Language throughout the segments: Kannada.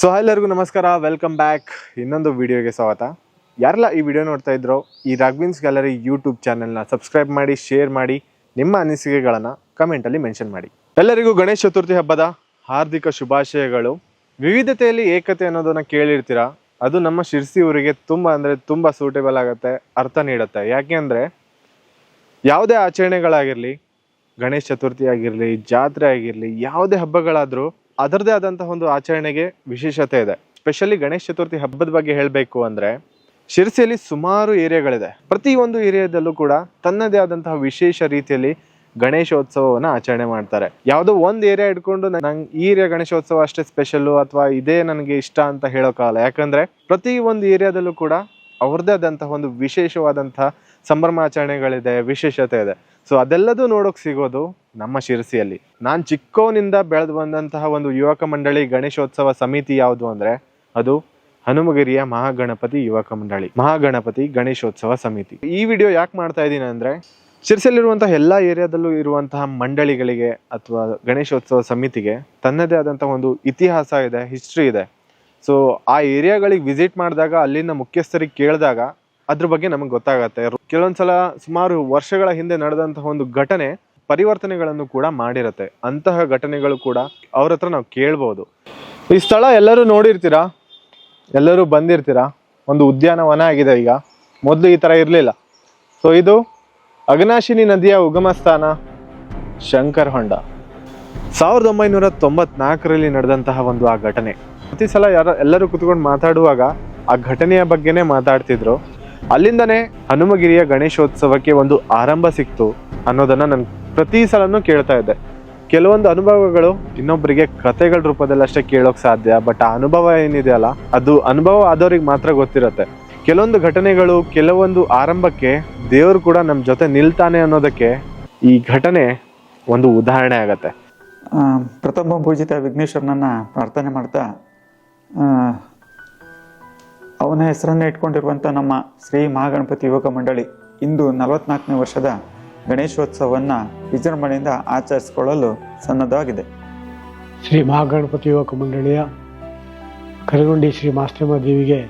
ಸೊ ಎಲ್ಲರಿಗೂ ನಮಸ್ಕಾರ. ವೆಲ್ಕಮ್ ಬ್ಯಾಕ್ ಇನ್ನೊಂದು ವಿಡಿಯೋಗೆ ಸ್ವಾಗತ. ಯಾರೆಲ್ಲ ಈ ವಿಡಿಯೋ ನೋಡ್ತಾ ಇದ್ರೋ, ಈ ರಾಘವಿನ್ಸ್ ಗ್ಯಾಲರಿ ಯೂಟ್ಯೂಬ್ ಚಾನೆಲ್ನ ಸಬ್ಸ್ಕ್ರೈಬ್ ಮಾಡಿ ಶೇರ್ ಮಾಡಿ, ನಿಮ್ಮ ಅನಿಸಿಕೆಗಳನ್ನು ಕಮೆಂಟಲ್ಲಿ ಮೆನ್ಷನ್ ಮಾಡಿ. ಎಲ್ಲರಿಗೂ ಗಣೇಶ ಚತುರ್ಥಿ ಹಬ್ಬದ ಹಾರ್ದಿಕ ಶುಭಾಶಯಗಳು. ವಿವಿಧತೆಯಲ್ಲಿ ಏಕತೆ ಅನ್ನೋದನ್ನು ಕೇಳಿರ್ತೀರಾ? ಅದು ನಮ್ಮ ಶಿರ್ಸಿ ಊರಿಗೆ ತುಂಬ ಅಂದರೆ ತುಂಬ ಸೂಟೇಬಲ್ ಆಗುತ್ತೆ, ಅರ್ಥ ನೀಡುತ್ತೆ. ಯಾಕೆ ಅಂದರೆ, ಯಾವುದೇ ಆಚರಣೆಗಳಾಗಿರಲಿ, ಗಣೇಶ ಚತುರ್ಥಿ ಆಗಿರಲಿ, ಜಾತ್ರೆ ಆಗಿರಲಿ, ಯಾವುದೇ ಹಬ್ಬಗಳಾದರೂ ಅದರದೇ ಆದಂತಹ ಒಂದು ಆಚರಣೆಗೆ ವಿಶೇಷತೆ ಇದೆ. ಸ್ಪೆಷಲಿ ಗಣೇಶ ಚತುರ್ಥಿ ಹಬ್ಬದ ಬಗ್ಗೆ ಹೇಳಬೇಕು ಅಂದರೆ, ಶಿರಸಿಯಲ್ಲಿ ಸುಮಾರು ಏರಿಯಾಗಳಿದೆ. ಪ್ರತಿ ಒಂದು ಏರಿಯಾದಲ್ಲೂ ಕೂಡ ತನ್ನದೇ ಆದಂತಹ ವಿಶೇಷ ರೀತಿಯಲ್ಲಿ ಗಣೇಶೋತ್ಸವವನ್ನು ಆಚರಣೆ ಮಾಡ್ತಾರೆ. ಯಾವುದೋ ಒಂದು ಏರಿಯಾ ಇಟ್ಕೊಂಡು ನಂಗೆ ಈ ಏರಿಯಾ ಗಣೇಶೋತ್ಸವ ಅಷ್ಟೇ ಸ್ಪೆಷಲ್ಲು ಅಥವಾ ಇದೇ ನನಗೆ ಇಷ್ಟ ಅಂತ ಹೇಳೋಕ್ಕಾಗಲ್ಲ ಯಾಕಂದ್ರೆ ಪ್ರತಿ ಒಂದು ಏರಿಯಾದಲ್ಲೂ ಕೂಡ ಅವ್ರದ್ದೇ ಆದಂತಹ ಒಂದು ವಿಶೇಷವಾದಂತಹ ಸಂಭ್ರಮಾಚರಣೆಗಳಿದೆ, ವಿಶೇಷತೆ ಇದೆ. ಸೊ ಅದೆಲ್ಲದೂ ನೋಡೋಕೆ ಸಿಗೋದು ನಮ್ಮ ಶಿರಸಿಯಲ್ಲಿ. ನಾನು ಚಿಕ್ಕವನಿಂದ ಬೆಳೆದು ಬಂದಂತಹ ಒಂದು ಯುವಕ ಮಂಡಳಿ ಗಣೇಶೋತ್ಸವ ಸಮಿತಿ ಯಾವುದು ಅಂದ್ರೆ ಅದು ಹನುಮಗಿರಿಯ ಮಹಾಗಣಪತಿ ಯುವಕ ಮಂಡಳಿ, ಮಹಾಗಣಪತಿ ಗಣೇಶೋತ್ಸವ ಸಮಿತಿ. ಈ ವಿಡಿಯೋ ಯಾಕೆ ಮಾಡ್ತಾ ಇದ್ದೀನಿ ಅಂದ್ರೆ ಶಿರ್ಸಿಯಲ್ಲಿರುವಂತಹ ಎಲ್ಲ ಏರಿಯಾದಲ್ಲೂ ಇರುವಂತಹ ಮಂಡಳಿಗಳಿಗೆ ಅಥವಾ ಗಣೇಶೋತ್ಸವ ಸಮಿತಿಗೆ ತನ್ನದೇ ಆದಂತಹ ಒಂದು ಇತಿಹಾಸ ಇದೆ ಹಿಸ್ಟ್ರಿ ಇದೆ. ಸೊ ಆ ಏರಿಯಾಗಳಿಗೆ ವಿಸಿಟ್ ಮಾಡಿದಾಗ, ಅಲ್ಲಿನ ಮುಖ್ಯಸ್ಥರಿಗೆ ಕೇಳಿದಾಗ ಅದ್ರ ಬಗ್ಗೆ ನಮಗೆ ಗೊತ್ತಾಗತ್ತೆ. ಕೆಲವೊಂದ್ಸಲ ಸುಮಾರು ವರ್ಷಗಳ ಹಿಂದೆ ನಡೆದಂತಹ ಒಂದು ಘಟನೆ ಪರಿವರ್ತನೆಗಳನ್ನು ಕೂಡ ಮಾಡಿರತ್ತೆ. ಅಂತಹ ಘಟನೆಗಳು ಕೂಡ ಅವ್ರ ಹತ್ರ ನಾವು ಕೇಳ್ಬೋದು. ಈ ಸ್ಥಳ ಎಲ್ಲರೂ ನೋಡಿರ್ತೀರಾ? ಎಲ್ಲರೂ ಬಂದಿರ್ತೀರಾ? ಒಂದು ಉದ್ಯಾನವನ ಆಗಿದೆ ಈಗ. ಮೊದಲು ಈ ತರ ಇರಲಿಲ್ಲ. ಸೊ ಇದು ಅಗ್ನಾಶಿನಿ ನದಿಯ ಉಗಮ ಸ್ಥಾನ ಶಂಕರ್ ಹೊಂಡ. ಸಾವಿರದ ಒಂಬೈನೂರ ತೊಂಬತ್ನಾಲ್ಕರಲ್ಲಿ ನಡೆದಂತಹ ಒಂದು ಆ ಘಟನೆ. ಪ್ರತಿ ಸಲ ಯಾರ ಎಲ್ಲರೂ ಕುತ್ಕೊಂಡು ಮಾತಾಡುವಾಗ ಆ ಘಟನೆಯ ಬಗ್ಗೆನೇ ಮಾತಾಡ್ತಿದ್ರು. ಅಲ್ಲಿಂದನೇ ಹನುಮಗಿರಿಯ ಗಣೇಶೋತ್ಸವಕ್ಕೆ ಒಂದು ಆರಂಭ ಸಿಕ್ತು ಅನ್ನೋದನ್ನ ನಾನು ಪ್ರತಿ ಸಲನೂ ಕೇಳ್ತಾ ಇದ್ದೆ. ಕೆಲವೊಂದು ಅನುಭವಗಳು ಇನ್ನೊಬ್ಬರಿಗೆ ಕಥೆಗಳ ರೂಪದಲ್ಲಿ ಅಷ್ಟೇ ಕೇಳೋಕ್ ಸಾಧ್ಯ ಬಟ್ ಆ ಅನುಭವ ಏನಿದೆಯಲ್ಲ, ಅದು ಅನುಭವ ಆದವ್ರಿಗೆ ಮಾತ್ರ ಗೊತ್ತಿರತ್ತೆ. ಕೆಲವೊಂದು ಘಟನೆಗಳು, ಕೆಲವೊಂದು ಆರಂಭಕ್ಕೆ ದೇವರು ಕೂಡ ನಮ್ಮ ಜೊತೆ ನಿಲ್ತಾನೆ ಅನ್ನೋದಕ್ಕೆ ಈ ಘಟನೆ ಒಂದು ಉದಾಹರಣೆ ಆಗತ್ತೆ. ಪ್ರಥಮ ಪೂಜಿತ ವಿಘ್ನೇಶ್ವರನನ್ನ ಪ್ರಾರ್ಥನೆ ಮಾಡ್ತಾ ಅವನ ಹೆಸರನ್ನು ಇಟ್ಕೊಂಡಿರುವಂಥ ನಮ್ಮ ಶ್ರೀ ಮಹಾಗಣಪತಿ ಯುವಕ ಮಂಡಳಿ ಇಂದು ನಲವತ್ನಾಲ್ಕನೇ ವರ್ಷದ ಗಣೇಶೋತ್ಸವವನ್ನು ವಿಜೃಂಭಣೆಯಿಂದ ಆಚರಿಸಿಕೊಳ್ಳಲು ಸನ್ನದ್ಧವಾಗಿದೆ. ಶ್ರೀ ಮಹಾಗಣಪತಿ ಯುವಕ ಮಂಡಳಿಯ ಕರಗುಂಡಿ ಶ್ರೀ ಮಾಸ್ತಮ್ಮ ದೇವಿಗೆ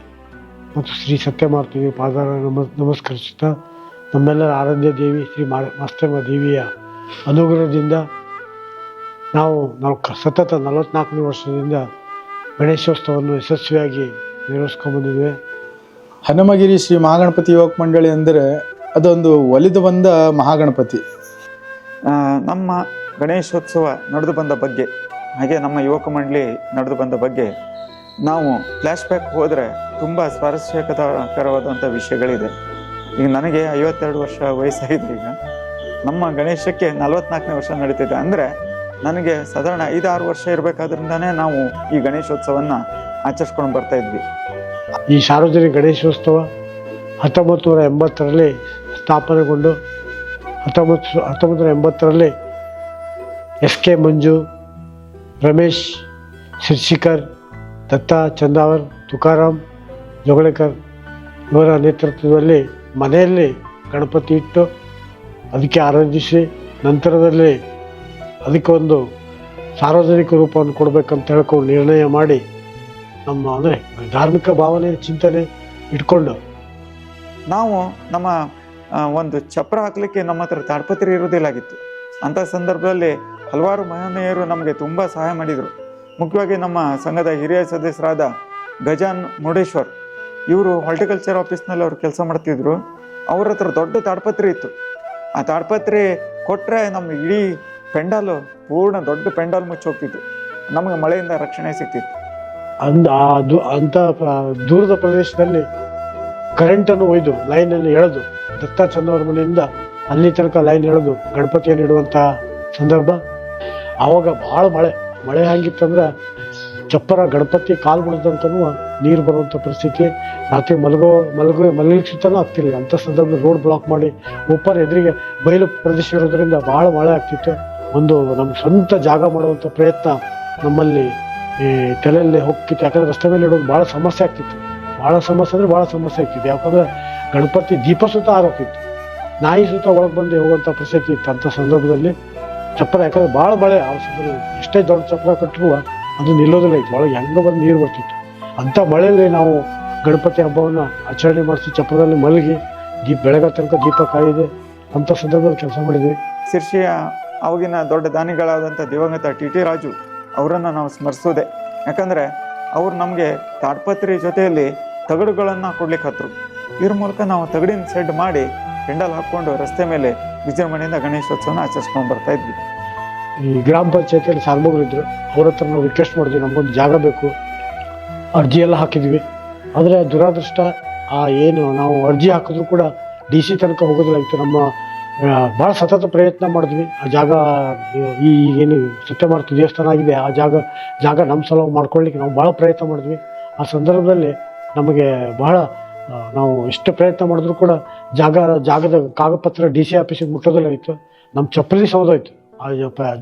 ಮತ್ತು ಶ್ರೀ ಸತ್ಯಮಾರ್ತಿಗೆ ಪಾದಾರ ನಮ, ನಮಸ್ಕರಿಸುತ್ತಾ ನಮ್ಮೆಲ್ಲರ ಆರಾಧ್ಯ ದೇವಿ ಶ್ರೀ ಮಾ ಮಾಸ್ತಮ್ಮ ದೇವಿಯ ಅನುಗ್ರಹದಿಂದ ನಾವು ನಾವು ಸತತ ನಲವತ್ನಾಲ್ಕನೇ ವರ್ಷದಿಂದ ಗಣೇಶೋತ್ಸವವನ್ನು ಯಶಸ್ವಿಯಾಗಿ ನಿರ್ವಹಿಸ್ಕೊಂಡ್ಬಂದಿದ್ದೇವೆ ಹನುಮಗಿರಿ ಶ್ರೀ ಮಹಾಗಣಪತಿ ಯುವಕ ಮಂಡಳಿ ಅಂದರೆ ಅದೊಂದು ಒಲಿದು ಬಂದ ಮಹಾಗಣಪತಿ. ನಮ್ಮ ಗಣೇಶೋತ್ಸವ ನಡೆದು ಬಂದ ಬಗ್ಗೆ, ಹಾಗೆ ನಮ್ಮ ಯುವಕ ಮಂಡಳಿ ನಡೆದು ಬಂದ ಬಗ್ಗೆ ನಾವು ಫ್ಲ್ಯಾಶ್ ಬ್ಯಾಕ್ ಹೋದರೆ ತುಂಬ ಸ್ವಾರಸ್ಯಕರವಾದಂಥ ವಿಷಯಗಳಿದೆ. ಈಗ ನನಗೆ ಐವತ್ತೆರಡು ವರ್ಷ ವಯಸ್ಸಾಗಿದೆ ಈಗ. ನಮ್ಮ ಗಣೇಶಕ್ಕೆ ನಲವತ್ನಾಲ್ಕನೇ ವರ್ಷ ನಡೀತಿದೆ. ಅಂದರೆ ನನಗೆ ಸಾಧಾರಣ ಐದಾರು ವರ್ಷ ಇರಬೇಕಾದ್ರಿಂದನೇ ನಾವು ಈ ಗಣೇಶೋತ್ಸವವನ್ನು ಆಚರಿಸ್ಕೊಂಡು ಬರ್ತಾ ಇದ್ವಿ. ಈ ಸಾರ್ವಜನಿಕ ಗಣೇಶೋತ್ಸವ ಹತ್ತೊಂಬತ್ತು ನೂರ ಎಂಬತ್ತರಲ್ಲಿ ಸ್ಥಾಪನೆಗೊಂಡು ಹತ್ತೊಂಬತ್ತು ಹತ್ತೊಂಬತ್ತು ನೂರ ಎಂಬತ್ತರಲ್ಲಿ ಎಸ್ ಕೆ ಮಂಜು, ರಮೇಶ್ ಶಿರ್ಶಿಖರ್ ದತ್ತಾ, ಚಂದಾವರ್, ತುಕಾರಾಮ್, ಜೊಗಳೇಕರ್ ಇವರ ನೇತೃತ್ವದಲ್ಲಿ ಮನೆಯಲ್ಲಿ ಗಣಪತಿ ಇಟ್ಟು ಅದಕ್ಕೆ ಆರಾಧಿಸಿ ನಂತರದಲ್ಲಿ ಅದಕ್ಕೆ ಒಂದು ಸಾರ್ವಜನಿಕ ರೂಪವನ್ನು ಕೊಡಬೇಕಂತ ಹೇಳ್ಕೊಂಡು ನಿರ್ಣಯ ಮಾಡಿ ನಮ್ಮ ಅಂದರೆ ಧಾರ್ಮಿಕ ಭಾವನೆ, ಚಿಂತನೆ ಇಟ್ಕೊಂಡು ನಾವು ನಮ್ಮ ಒಂದು ಚಪ್ರ ಹಾಕ್ಲಿಕ್ಕೆ ನಮ್ಮ ಹತ್ರ ತಾಡ್ಪತ್ರಿ ಇರೋದಿಲ್ಲಾಗಿತ್ತು ಅಂಥ ಸಂದರ್ಭದಲ್ಲಿ ಹಲವಾರು ಮಹನೀಯರು ನಮಗೆ ತುಂಬ ಸಹಾಯ ಮಾಡಿದರು. ಮುಖ್ಯವಾಗಿ ನಮ್ಮ ಸಂಘದ ಹಿರಿಯ ಸದಸ್ಯರಾದ ಗಜಾನ್ ಮುರುಡೇಶ್ವರ್, ಇವರು ಹಾರ್ಟಿಕಲ್ಚರ್ ಆಫೀಸ್ನಲ್ಲಿ ಅವರು ಕೆಲಸ ಮಾಡ್ತಿದ್ರು. ಅವ್ರ ಹತ್ರ ದೊಡ್ಡ ತಾಡ್ಪತ್ರೆ ಇತ್ತು. ಆ ತಾಡ್ಪತ್ರೆ ಕೊಟ್ಟರೆ ನಮ್ಮ ಇಡೀ ಪೆಂಡಾಲು ಪೂರ್ಣ ದೊಡ್ಡ ಪೆಂಡಾಲ್ ಮುಚ್ಚಿ ಹೋಗ್ತಿತ್ತು ನಮಗೆ ಮಳೆಯಿಂದ ರಕ್ಷಣೆ ಸಿಗ್ತಿತ್ತು. ಅಂದ ಅಂತ ದೂರದ ಪ್ರದೇಶದಲ್ಲಿ ಕರೆಂಟನ್ನು ಒಯ್ದು ಲೈನನ್ನು ಎಳೆದು ದತ್ತ ಚಂದವರ ಮನೆಯಿಂದ ಅಲ್ಲಿ ತನಕ ಲೈನ್ ಎಳೆದು ಗಣಪತಿಯನ್ನು ಇಡುವಂತಹ ಸಂದರ್ಭ. ಆವಾಗ ಭಾಳ ಮಳೆ. ಮಳೆ ಹಂಗಿತ್ತಂದ್ರೆ ಚಪ್ಪರ ಗಣಪತಿ ಕಾಲು ಬಿಡದಂತನೂ ನೀರು ಬರುವಂಥ ಪರಿಸ್ಥಿತಿ. ರಾತ್ರಿ ಮಲಗೋ ಮಲಗೋ ಆಗ್ತಿಲ್ಲ ಆಗ್ತಿರಲಿಲ್ಲ. ಅಂಥ ಸಂದರ್ಭದಲ್ಲಿ ರೋಡ್ ಬ್ಲಾಕ್ ಮಾಡಿ ಒಪ್ಪರ ಎದುರಿಗೆ ಬಯಲು ಪ್ರದೇಶ ಇರೋದ್ರಿಂದ ಭಾಳ ಮಳೆ ಆಗ್ತಿತ್ತು. ಒಂದು ನಮ್ಮ ಸ್ವಂತ ಜಾಗ ಮಾಡುವಂಥ ಪ್ರಯತ್ನ ನಮ್ಮಲ್ಲಿ ಈ ತಲೆಯಲ್ಲಿ ಹೋಗ್ತಿತ್ತು ಯಾಕಂದ್ರೆ ರಸ್ತೆ ಮೇಲೆ ಇಡೋದು ಭಾಳ ಸಮಸ್ಯೆ ಆಗ್ತಿತ್ತು. ಭಾಳ ಸಮಸ್ಯೆ ಅಂದರೆ ಭಾಳ ಸಮಸ್ಯೆ ಆಗ್ತಿತ್ತು. ಯಾಕಂದ್ರೆ ಗಣಪತಿ ದೀಪ ಸುತ್ತ ಆರೋಗ್ತಿತ್ತು. ನಾಯಿ ಸುತ್ತ ಒಳಗೆ ಬಂದು ಹೋಗುವಂಥ ಪರಿಸ್ಥಿತಿ ಇತ್ತು ಅಂಥ ಸಂದರ್ಭದಲ್ಲಿ ಚಪ್ಪರ, ಯಾಕಂದ್ರೆ ಭಾಳ ಮಳೆ. ಆ ಎಷ್ಟೇ ದೊಡ್ಡ ಚಪ್ಪರ ಕಟ್ಟರು ಅದು ನಿಲ್ಲೋದಿಲ್ಲ ಇತ್ತು. ಒಳಗೆ ಹೆಂಗೆ ಬಂದು ನೀರು ಬರ್ತಿತ್ತು. ಅಂಥ ಮಳೆಯಲ್ಲಿ ನಾವು ಗಣಪತಿ ಹಬ್ಬವನ್ನು ಆಚರಣೆ ಮಾಡಿಸಿ ಚಪ್ಪರದಲ್ಲಿ ಮಲಗಿ ದೀಪ ಬೆಳಗ್ಗೆ ತನಕ ದೀಪ ಕಾಯಿದೆ ಅಂಥ ಸಂದರ್ಭದಲ್ಲಿ ಕೆಲಸ ಮಾಡಿದ್ವಿ. ಶಿರ್ಷಿಯ ಅವಾಗಿನ ದೊಡ್ಡ ದಾನಿಗಳಾದಂಥ ದಿವಂಗತ ಟಿ ಟಿ ರಾಜು ಅವರನ್ನು ನಾವು ಸ್ಮರಿಸೋದೆ. ಯಾಕಂದರೆ ಅವ್ರು ನಮಗೆ ತಾಡ್ಪತ್ರಿ ಜೊತೆಯಲ್ಲಿ ತಗಡುಗಳನ್ನು ಕೊಡ್ಲಿಕ್ಕೆ ಹತ್ರು. ಇದ್ರ ಮೂಲಕ ನಾವು ತಗಡಿನ ಸೆಡ್ ಮಾಡಿ ಪೆಂಡಲ್ ಹಾಕ್ಕೊಂಡು ರಸ್ತೆ ಮೇಲೆ ವಿಜೃಂಭಣೆಯಿಂದ ಗಣೇಶೋತ್ಸವನ ಆಚರಿಸ್ಕೊಂಡು ಬರ್ತಾ ಇದ್ವಿ. ಈ ಗ್ರಾಮ ಪಂಚಾಯತಿಯಲ್ಲಿ ಸಾರ್ಮಗ್ರು ಇದ್ರು. ಅವ್ರ ಹತ್ರ ನಾವು ರಿಕ್ವೆಸ್ಟ್ ಮಾಡಿದ್ವಿ. ನಮಗೊಂದು ಜಾಗ ಬೇಕು. ಅರ್ಜಿ ಎಲ್ಲ ಹಾಕಿದ್ವಿ. ಆದರೆ ದುರಾದೃಷ್ಟ, ಆ ಏನು ನಾವು ಅರ್ಜಿ ಹಾಕಿದ್ರು ಕೂಡ ಡಿ ಸಿ ತನಕ ಹೋಗೋದಿಲ್ಲ. ಇತ್ತು ನಮ್ಮ ಭಾಳ ಸತತ ಪ್ರಯತ್ನ ಮಾಡಿದ್ವಿ. ಆ ಜಾಗ, ಈ ಏನು ಸತ್ಯಮಾರ್ತಿ ದೇವಸ್ಥಾನ ಆಗಿದೆ, ಆ ಜಾಗ ಜಾಗ ನಮ್ಮ ಸಲುವಾಗಿ ಮಾಡ್ಕೊಳ್ಳಿಕ್ಕೆ ನಾವು ಭಾಳ ಪ್ರಯತ್ನ ಮಾಡಿದ್ವಿ. ಆ ಸಂದರ್ಭದಲ್ಲಿ ನಮಗೆ ಬಹಳ ನಾವು ಎಷ್ಟು ಪ್ರಯತ್ನ ಮಾಡಿದ್ರು ಕೂಡ ಜಾಗ, ಜಾಗದ ಕಾಗದಪತ್ರ ಡಿ ಸಿ ಆಫೀಸಿಗೆ ಮುಟ್ಟೋದಿಲ್ಲ ಇತ್ತು. ನಮ್ಮ ಚಪ್ಪಲಿ ಸೌದೋಯ್ತು ಆ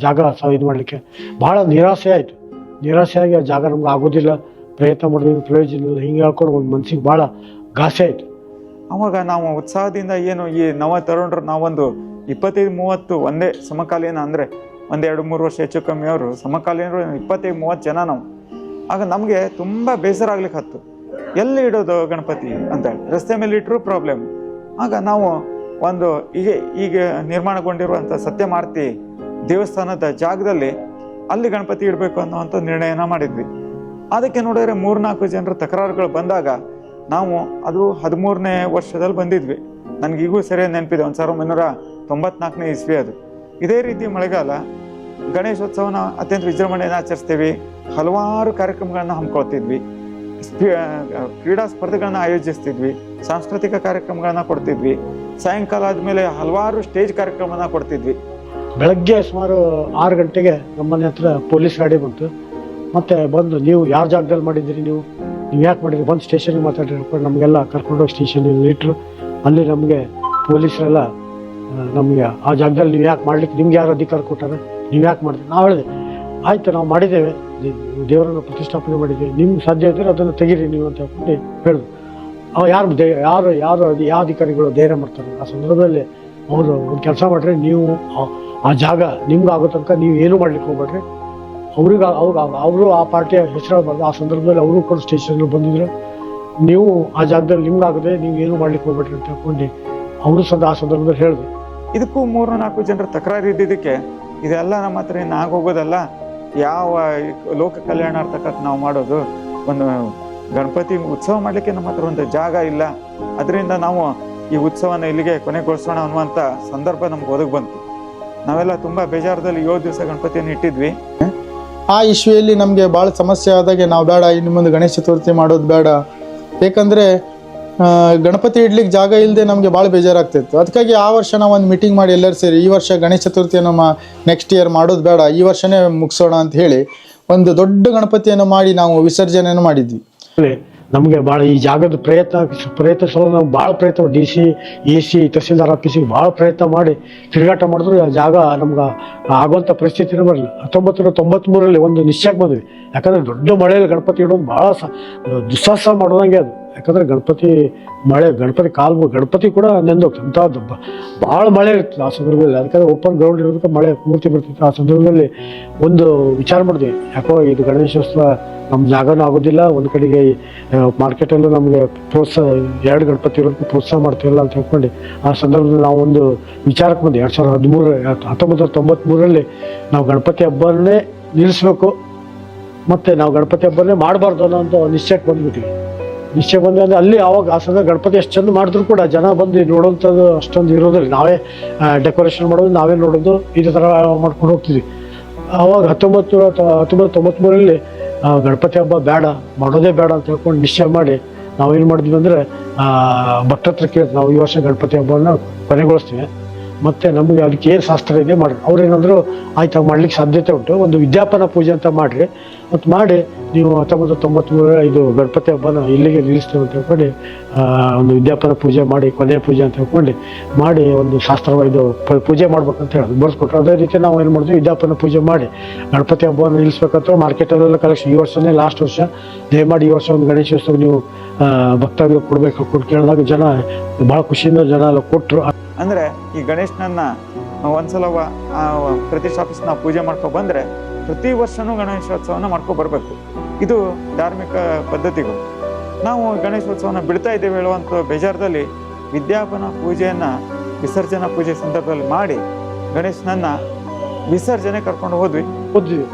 ಜಾಗ ಇದು ಮಾಡಲಿಕ್ಕೆ ಭಾಳ ನಿರಾಸೆ ಆಯಿತು. ಆಗಿ ಆ ಜಾಗ ನಮ್ಗೆ ಆಗೋದಿಲ್ಲ. ಪ್ರಯತ್ನ ಮಾಡಿದ್ವಿ, ಪ್ರಯೋಜನ ಇಲ್ಲ. ಹಿಂಗೆ ಹಾಕೊಂಡು ಒಂದು ಮನಸ್ಸಿಗೆ ಭಾಳ ಘಾಸೆ ಆಯಿತು. ಅವಾಗ ನಾವು ಉತ್ಸಾಹದಿಂದ ಏನು ಈ ನವ ತರುಣರು, ನಾವೊಂದು ಇಪ್ಪತ್ತೈದು, ಮೂವತ್ತು ಒಂದೇ ಸಮಕಾಲೀನ ಅಂದರೆ ಒಂದೆರಡು, ಮೂರು ವರ್ಷ ಹೆಚ್ಚು ಕಮ್ಮಿ ಅವರು, ಸಮಕಾಲೀನರು ಇಪ್ಪತ್ತೈದು, ಮೂವತ್ತು ಜನ ನಾವು. ಆಗ ನಮಗೆ ತುಂಬ ಬೇಸರ ಆಗ್ಲಿಕ್ಕೆ ಹತ್ತು. ಎಲ್ಲಿ ಇಡೋದು ಗಣಪತಿ ಅಂತ ಹೇಳಿ. ರಸ್ತೆ ಮೇಲೆ ಇಟ್ಟರು ಪ್ರಾಬ್ಲಮ್ ಆಗ ನಾವು ಒಂದು ಈಗ ಈಗ ನಿರ್ಮಾಣಗೊಂಡಿರುವಂಥ ಸತ್ಯಮಾರ್ತಿ ದೇವಸ್ಥಾನದ ಜಾಗದಲ್ಲಿ ಅಲ್ಲಿ ಗಣಪತಿ ಇಡಬೇಕು ಅನ್ನುವಂಥ ನಿರ್ಣಯನ ಮಾಡಿದ್ವಿ. ಅದಕ್ಕೆ ನೋಡಿದ್ರೆ ಮೂರ್ನಾಲ್ಕು ಜನರ ತಕರಾರುಗಳು ಬಂದಾಗ ನಾವು ಅದು ಹದಿಮೂರನೇ ವರ್ಷದಲ್ಲಿ ಬಂದಿದ್ವಿ. ನನಗೀಗೂ ಸರಿಯಾಗಿ ನೆನಪಿದೆ, ಒಂದು ಸಾವಿರದ ಒಂಬೈನೂರ ತೊಂಬತ್ನಾಲ್ಕನೇ ಇಸ್ವಿ ಅದು. ಇದೇ ರೀತಿ ಮಳೆಗಾಲ, ಗಣೇಶೋತ್ಸವನ ಅತ್ಯಂತ ವಿಜೃಂಭಣೆಯನ್ನು ಆಚರಿಸ್ತೀವಿ. ಹಲವಾರು ಕಾರ್ಯಕ್ರಮಗಳನ್ನ ಹಮ್ಮಿಕೊಳ್ತಿದ್ವಿ. ಕ್ರೀಡಾ ಸ್ಪರ್ಧೆಗಳನ್ನ ಆಯೋಜಿಸ್ತಿದ್ವಿ. ಸಾಂಸ್ಕೃತಿಕ ಕಾರ್ಯಕ್ರಮಗಳನ್ನ ಕೊಡ್ತಿದ್ವಿ. ಸಾಯಂಕಾಲ ಆದಮೇಲೆ ಹಲವಾರು ಸ್ಟೇಜ್ ಕಾರ್ಯಕ್ರಮನ ಕೊಡ್ತಿದ್ವಿ. ಬೆಳಗ್ಗೆ ಸುಮಾರು ಆರು ಗಂಟೆಗೆ ನಮ್ಮನೆ ಹತ್ರ ಪೊಲೀಸ್ ಗಾಡಿ ಬಂತು. ಮತ್ತೆ ಬಂದು, ನೀವು ಯಾರ ಜಾಗದಲ್ಲಿ ಮಾಡಿದ್ದೀರಿ ನೀವು? ನೀವು ಯಾಕೆ ಮಾಡಿದ್ರಿ? ಬಂದು ಸ್ಟೇಷನ್ಗೆ ಮಾತಾಡಿ ನಮಗೆಲ್ಲ ಕರ್ಕೊಂಡೋಗಿ ಸ್ಟೇಷನಲ್ಲಿ ಇಟ್ಟರು ಅಲ್ಲಿ ನಮಗೆ ಪೊಲೀಸರೆಲ್ಲ ನಮಗೆ ಆ ಜಾಗದಲ್ಲಿ ನೀವು ಯಾಕೆ ಮಾಡ್ಲಿಕ್ಕೆ ನಿಮ್ಗೆ ಯಾರು ಅಧಿಕಾರ ಕೊಟ್ಟಾರೆ? ನೀವು ಯಾಕೆ ಮಾಡಿದ್ರಿ? ನಾವು ಹೇಳಿದೆ, ಆಯಿತು, ನಾವು ಮಾಡಿದ್ದೇವೆ. ದೇವರನ್ನು ಪ್ರತಿಷ್ಠಾಪನೆ ಮಾಡಿದ್ದೀವಿ ನಿಮ್ಗೆ ಸಾಧ್ಯ ಇದ್ದರೆ ಅದನ್ನು ತೆಗೀರಿ ನೀವು ಅಂತ ಹೇಳ್ಕೊಂಡು ಹೇಳಿದ್ರು. ಅವ ಯಾರು ದೇ, ಯಾರು ಯಾರು ಅದು ಯಾವ ಅಧಿಕಾರಿಗಳು ಧೈರ್ಯ ಮಾಡ್ತಾರೆ? ಆ ಸಂದರ್ಭದಲ್ಲಿ ಅವರು ಒಂದು ಕೆಲಸ ಮಾಡಿರಿ, ನೀವು ಆ ಜಾಗ ನಿಮ್ಗೆ ಆಗೋ ತನಕ ನೀವು ಏನು ಮಾಡ್ಲಿಕ್ಕೆ ಹೋಗ್ಬೇಡ್ರಿ? ಅವ್ರಿಗೆ ಅವ್ರು ಅವರು ಆ ಪಾರ್ಟಿಯ ಹೆಸರು ಹೇಳ್ಬಾರ್ದು ಆ ಸಂದರ್ಭದಲ್ಲಿ ಅವರು ಕೂಡ ಸ್ಟೇಷನ್ ಬಂದಿದ್ರು. ನೀವು ಆ ಜಾಗದಲ್ಲಿ ನಿಮ್ಗೆ ಆಗದೆ ನೀವು ಏನು ಮಾಡ್ಲಿಕ್ಕೆ ಹೋಗ್ಬೇಡ್ರಿ ಅಂತ ಹೇಳ್ಕೊಂಡು ಅವರು ಸದ ಆ ಸಂದರ್ಭದಲ್ಲಿ ಹೇಳಿದ್ರು. ಇದಕ್ಕೂ ಮೂರು ನಾಲ್ಕು ಜನರ ತಕರಾರು ಇದ್ದಿದ್ದಕ್ಕೆ ಇದೆಲ್ಲ ನಮ್ಮ ಹತ್ರ ಏನು ಆಗೋಗೋದಲ್ಲ. ಯಾವ ಲೋಕ ಕಲ್ಯಾಣಾರ್ಥಕ ನಾವು ಮಾಡೋದು ಒಂದು ಗಣಪತಿ ಉತ್ಸವ ಮಾಡಲಿಕ್ಕೆ ನಮ್ಮ ಹತ್ರ ಒಂದು ಜಾಗ ಇಲ್ಲ. ಅದರಿಂದ ನಾವು ಈ ಉತ್ಸವನ ಇಲ್ಲಿಗೆ ಕೊನೆಗೊಳಿಸೋಣ ಅನ್ನುವಂಥ ಸಂದರ್ಭ ನಮ್ಗೆ ಒದಗಿ ಬಂತು. ನಾವೆಲ್ಲ ತುಂಬ ಬೇಜಾರದಲ್ಲಿ ಏಳು ದಿವಸ ಗಣಪತಿಯನ್ನು ಇಟ್ಟಿದ್ವಿ. ಆ ಇಶ್ಯೂಯಲ್ಲಿ ನಮಗೆ ಭಾಳ ಸಮಸ್ಯೆ ಆದಾಗ ನಾವು ಬೇಡ, ಇನ್ನು ಮುಂದೆ ಗಣೇಶ ಚತುರ್ಥಿ ಮಾಡೋದು ಬೇಡ. ಏಕೆಂದರೆ ಗಣಪತಿ ಇಡ್ಲಿಕ್ಕೆ ಜಾಗ ಇಲ್ಲದೆ ನಮಗೆ ಭಾಳ ಬೇಜಾರಾಗ್ತಿತ್ತು. ಅದಕ್ಕಾಗಿ ಆ ವರ್ಷ ನಾವು ಒಂದು ಮೀಟಿಂಗ್ ಮಾಡಿ ಎಲ್ಲರೂ ಸೇರಿ, ಈ ವರ್ಷ ಗಣೇಶ ಚತುರ್ಥಿಯನ್ನು ಮಾ ನೆಕ್ಸ್ಟ್ ಇಯರ್ ಮಾಡೋದು ಬೇಡ, ಈ ವರ್ಷನೇ ಮುಗಿಸೋಣ ಅಂತ ಹೇಳಿ, ಒಂದು ದೊಡ್ಡ ಗಣಪತಿಯನ್ನು ಮಾಡಿ ನಾವು ವಿಸರ್ಜನೆಯನ್ನು ಮಾಡಿದ್ವಿ. ನಮಗೆ ಭಾಳ ಈ ಜಾಗದ ಪ್ರಯತ್ನ ಪ್ರಯತ್ನ ಸಲ ನಾವು ಭಾಳ ಪ್ರಯತ್ನ D C A C tahsildar ಆಫೀಸಿಗೆ ಭಾಳ ಪ್ರಯತ್ನ ಮಾಡಿ ತಿರುಗಾಟ ಮಾಡಿದ್ರು. ಆ ಜಾಗ ನಮ್ಗೆ ಆಗುವಂಥ ಪರಿಸ್ಥಿತಿನೇ ಬರಲಿಲ್ಲ ಹತ್ತೊಂಬತ್ತು ನೂರ ತೊಂಬತ್ಮೂರರಲ್ಲಿ ಒಂದು ನಿಶ್ಚಯಕ್ಕೆ ಬಂದ್ವಿ. ಯಾಕಂದ್ರೆ ದೊಡ್ಡ ಮಳೆಯಲ್ಲಿ ಗಣಪತಿ ಇಡೋದು ಭಾಳ ದುಸ್ಸಾಹಸ ಮಾಡೋದಂಗೆ ಅದು. ಯಾಕಂದ್ರೆ ಗಣಪತಿ ಮಳೆ, ಗಣಪತಿ ಕಾಲು ಗಣಪತಿ ಕೂಡ ನೆಂದೋಗ್ತದೆ. ಅಂತ ಭಾಳ ಮಳೆ ಇರ್ತದೆ ಆ ಸಂದರ್ಭದಲ್ಲಿ. ಅದಕ್ಕೆ ಓಪನ್ ಗ್ರೌಂಡ್ ಇರೋದಕ್ಕೆ ಮಳೆ ಪೂರ್ತಿ ಬರ್ತಿತ್ತು. ಆ ಸಂದರ್ಭದಲ್ಲಿ ಒಂದು ವಿಚಾರ ಮಾಡಿದೆ. ಯಾಕೋ ಇದು ಗಣೇಶೋತ್ಸವ ನಮ್ಮ ಜಾಗನೂ ಆಗೋದಿಲ್ಲ. ಒಂದು ಕಡೆಗೆ ಮಾರ್ಕೆಟಲ್ಲೂ ನಮಗೆ ಪ್ರೋತ್ಸಾಹ ಎರಡು ಗಣಪತಿ ಇರೋದಕ್ಕೆ ಪ್ರೋತ್ಸಾಹ ಮಾಡ್ತಿರಲ್ಲ ಅಂತ ಹೇಳ್ಕೊಂಡು ಆ ಸಂದರ್ಭದಲ್ಲಿ ನಾವು ಒಂದು ವಿಚಾರಕ್ಕೆ ಬಂದ್ವಿ ಎರಡು ಸಾವಿರದ ಹದಿಮೂರು ಹತ್ತೊಂಬತ್ತು ನೂರ ತೊಂಬತ್ಮೂರರಲ್ಲಿ ನಾವು ಗಣಪತಿ ಹಬ್ಬನೇ ನಿಲ್ಲಿಸ್ಬೇಕು. ಮತ್ತು ನಾವು ಗಣಪತಿ ಹಬ್ಬನೇ ಮಾಡಬಾರ್ದು ಅನ್ನೋ ಒಂದು ನಿಶ್ಚಯಕ್ಕೆ ಬಂದ್ಬಿಟ್ವಿ ನಿಶ್ಚಯ ಬಂದ್ರೆ ಅಲ್ಲಿ ಆವಾಗ ಆ ಸಂದರ್ಭ ಗಣಪತಿ ಎಷ್ಟು ಚಂದ ಮಾಡಿದ್ರು ಕೂಡ ಜನ ಬಂದು ನೋಡೋಂಥದ್ದು ಅಷ್ಟೊಂದು ಇರೋದಿಲ್ಲ. ನಾವೇ ಡೆಕೋರೇಷನ್ ಮಾಡೋದು ನಾವೇ ನೋಡೋದು ಇದೇ ಥರ ಮಾಡ್ಕೊಂಡು ಹೋಗ್ತಿದ್ವಿ ಆವಾಗ ಹತ್ತೊಂಬತ್ತು ನೂರ ಹತ್ತೊಂಬತ್ತು ತೊಂಬತ್ಮೂರರಲ್ಲಿ ಆ, ಗಣಪತಿ ಹಬ್ಬ ಬೇಡ ಮಾಡೋದೇ ಬೇಡ ಅಂತ ಹೇಳ್ಕೊಂಡು ನಿಶ್ಚಯ ಮಾಡಿ ನಾವೇನು ಮಾಡಿದ್ವಿ ಅಂದರೆ ಭಟ್ಟತ್ರ ಕೇಳಿದ್ವಿ ನಾವು ಈ ವರ್ಷ ಗಣಪತಿ ಹಬ್ಬವನ್ನು ಕೊನೆಗೊಳಿಸ್ತೀವಿ. ಮತ್ತು ನಮಗೆ ಅದಕ್ಕೆ ಏನು ಶಾಸ್ತ್ರ ಇದೆ ಮಾಡ್ರಿ. ಅವ್ರೇನಂದ್ರು ಆಯ್ತು ಮಾಡ್ಲಿಕ್ಕೆ ಸಾಧ್ಯತೆ ಉಂಟು. ಒಂದು ವಿದ್ಯಾಪನ ಪೂಜೆ ಅಂತ ಮಾಡಿರಿ. ಮತ್ತು ಮಾಡಿ ನೀವು ಹತ್ತೊಂಬತ್ತು ತೊಂಬತ್ಮೂರ ಇದು ಗಣಪತಿ ಹಬ್ಬನ ಇಲ್ಲಿಗೆ ನಿಲ್ಲಿಸ್ತೇವೆ ಅಂತ ಹೇಳ್ಕೊಂಡು ಒಂದು ವಿದ್ಯಾಪನ ಪೂಜೆ ಮಾಡಿ, ಕೊನೆಯ ಪೂಜೆ ಅಂತ ಹೇಳ್ಕೊಂಡು ಮಾಡಿ ಒಂದು ಶಾಸ್ತ್ರ ಇದು ಪೂಜೆ ಮಾಡ್ಬೇಕಂತ ಹೇಳಿ. ಬರ್ಸ್ಕೊಟ್ರು ಅದೇ ರೀತಿ ನಾವು ಏನು ಮಾಡಿದ್ವಿ ವಿದ್ಯಾಪನ ಪೂಜೆ ಮಾಡಿ, ಗಣಪತಿ ಹಬ್ಬವನ್ನು ನಿಲ್ಲಿಸ್ಬೇಕಂತ ಮಾರ್ಕೆಟಲ್ಲೆಲ್ಲ ಕಲೆಕ್ಷನ್ ಈ ವರ್ಷನೇ ಲಾಸ್ಟ್ ವರ್ಷ ದಯಮಾಡಿ ಈ ವರ್ಷ ಒಂದು ಗಣೇಶೋತ್ಸವ ನೀವು ಭಕ್ತರಿಗೆ ಕೊಡಬೇಕು ಕೊಟ್ಟು ಕೇಳಿದಾಗ ಜನ ಭಾಳ ಖುಷಿಯಿಂದ ಜನ ಎಲ್ಲ ಕೊಟ್ಟರು ಅಂದರೆ ಈ ಗಣೇಶನನ್ನ ಒಂದ್ಸಲ ಪ್ರತಿಷ್ಠಾಪಿಸಿ ನಾವು ಪೂಜೆ ಮಾಡ್ಕೊ ಬಂದರೆ ಪ್ರತಿ ವರ್ಷನೂ ಗಣೇಶೋತ್ಸವನ ಮಾಡ್ಕೊ ಬರಬೇಕು ಇದು ಧಾರ್ಮಿಕ ಪದ್ಧತಿಗಳು. ನಾವು ಗಣೇಶೋತ್ಸವನ ಬಿಡ್ತಾ ಇದ್ದೇವೆ ಹೇಳುವಂಥ ಬೇಜಾರದಲ್ಲಿ ವಿದ್ಯಾಪನ ಪೂಜೆಯನ್ನು, ವಿಸರ್ಜನಾ ಪೂಜೆ ಸಂದರ್ಭದಲ್ಲಿ ಮಾಡಿ ಗಣೇಶನನ್ನ ವಿಸರ್ಜನೆ ಕರ್ಕೊಂಡು ಹೋದ್ವಿ. ಹೋದ್ವಿ.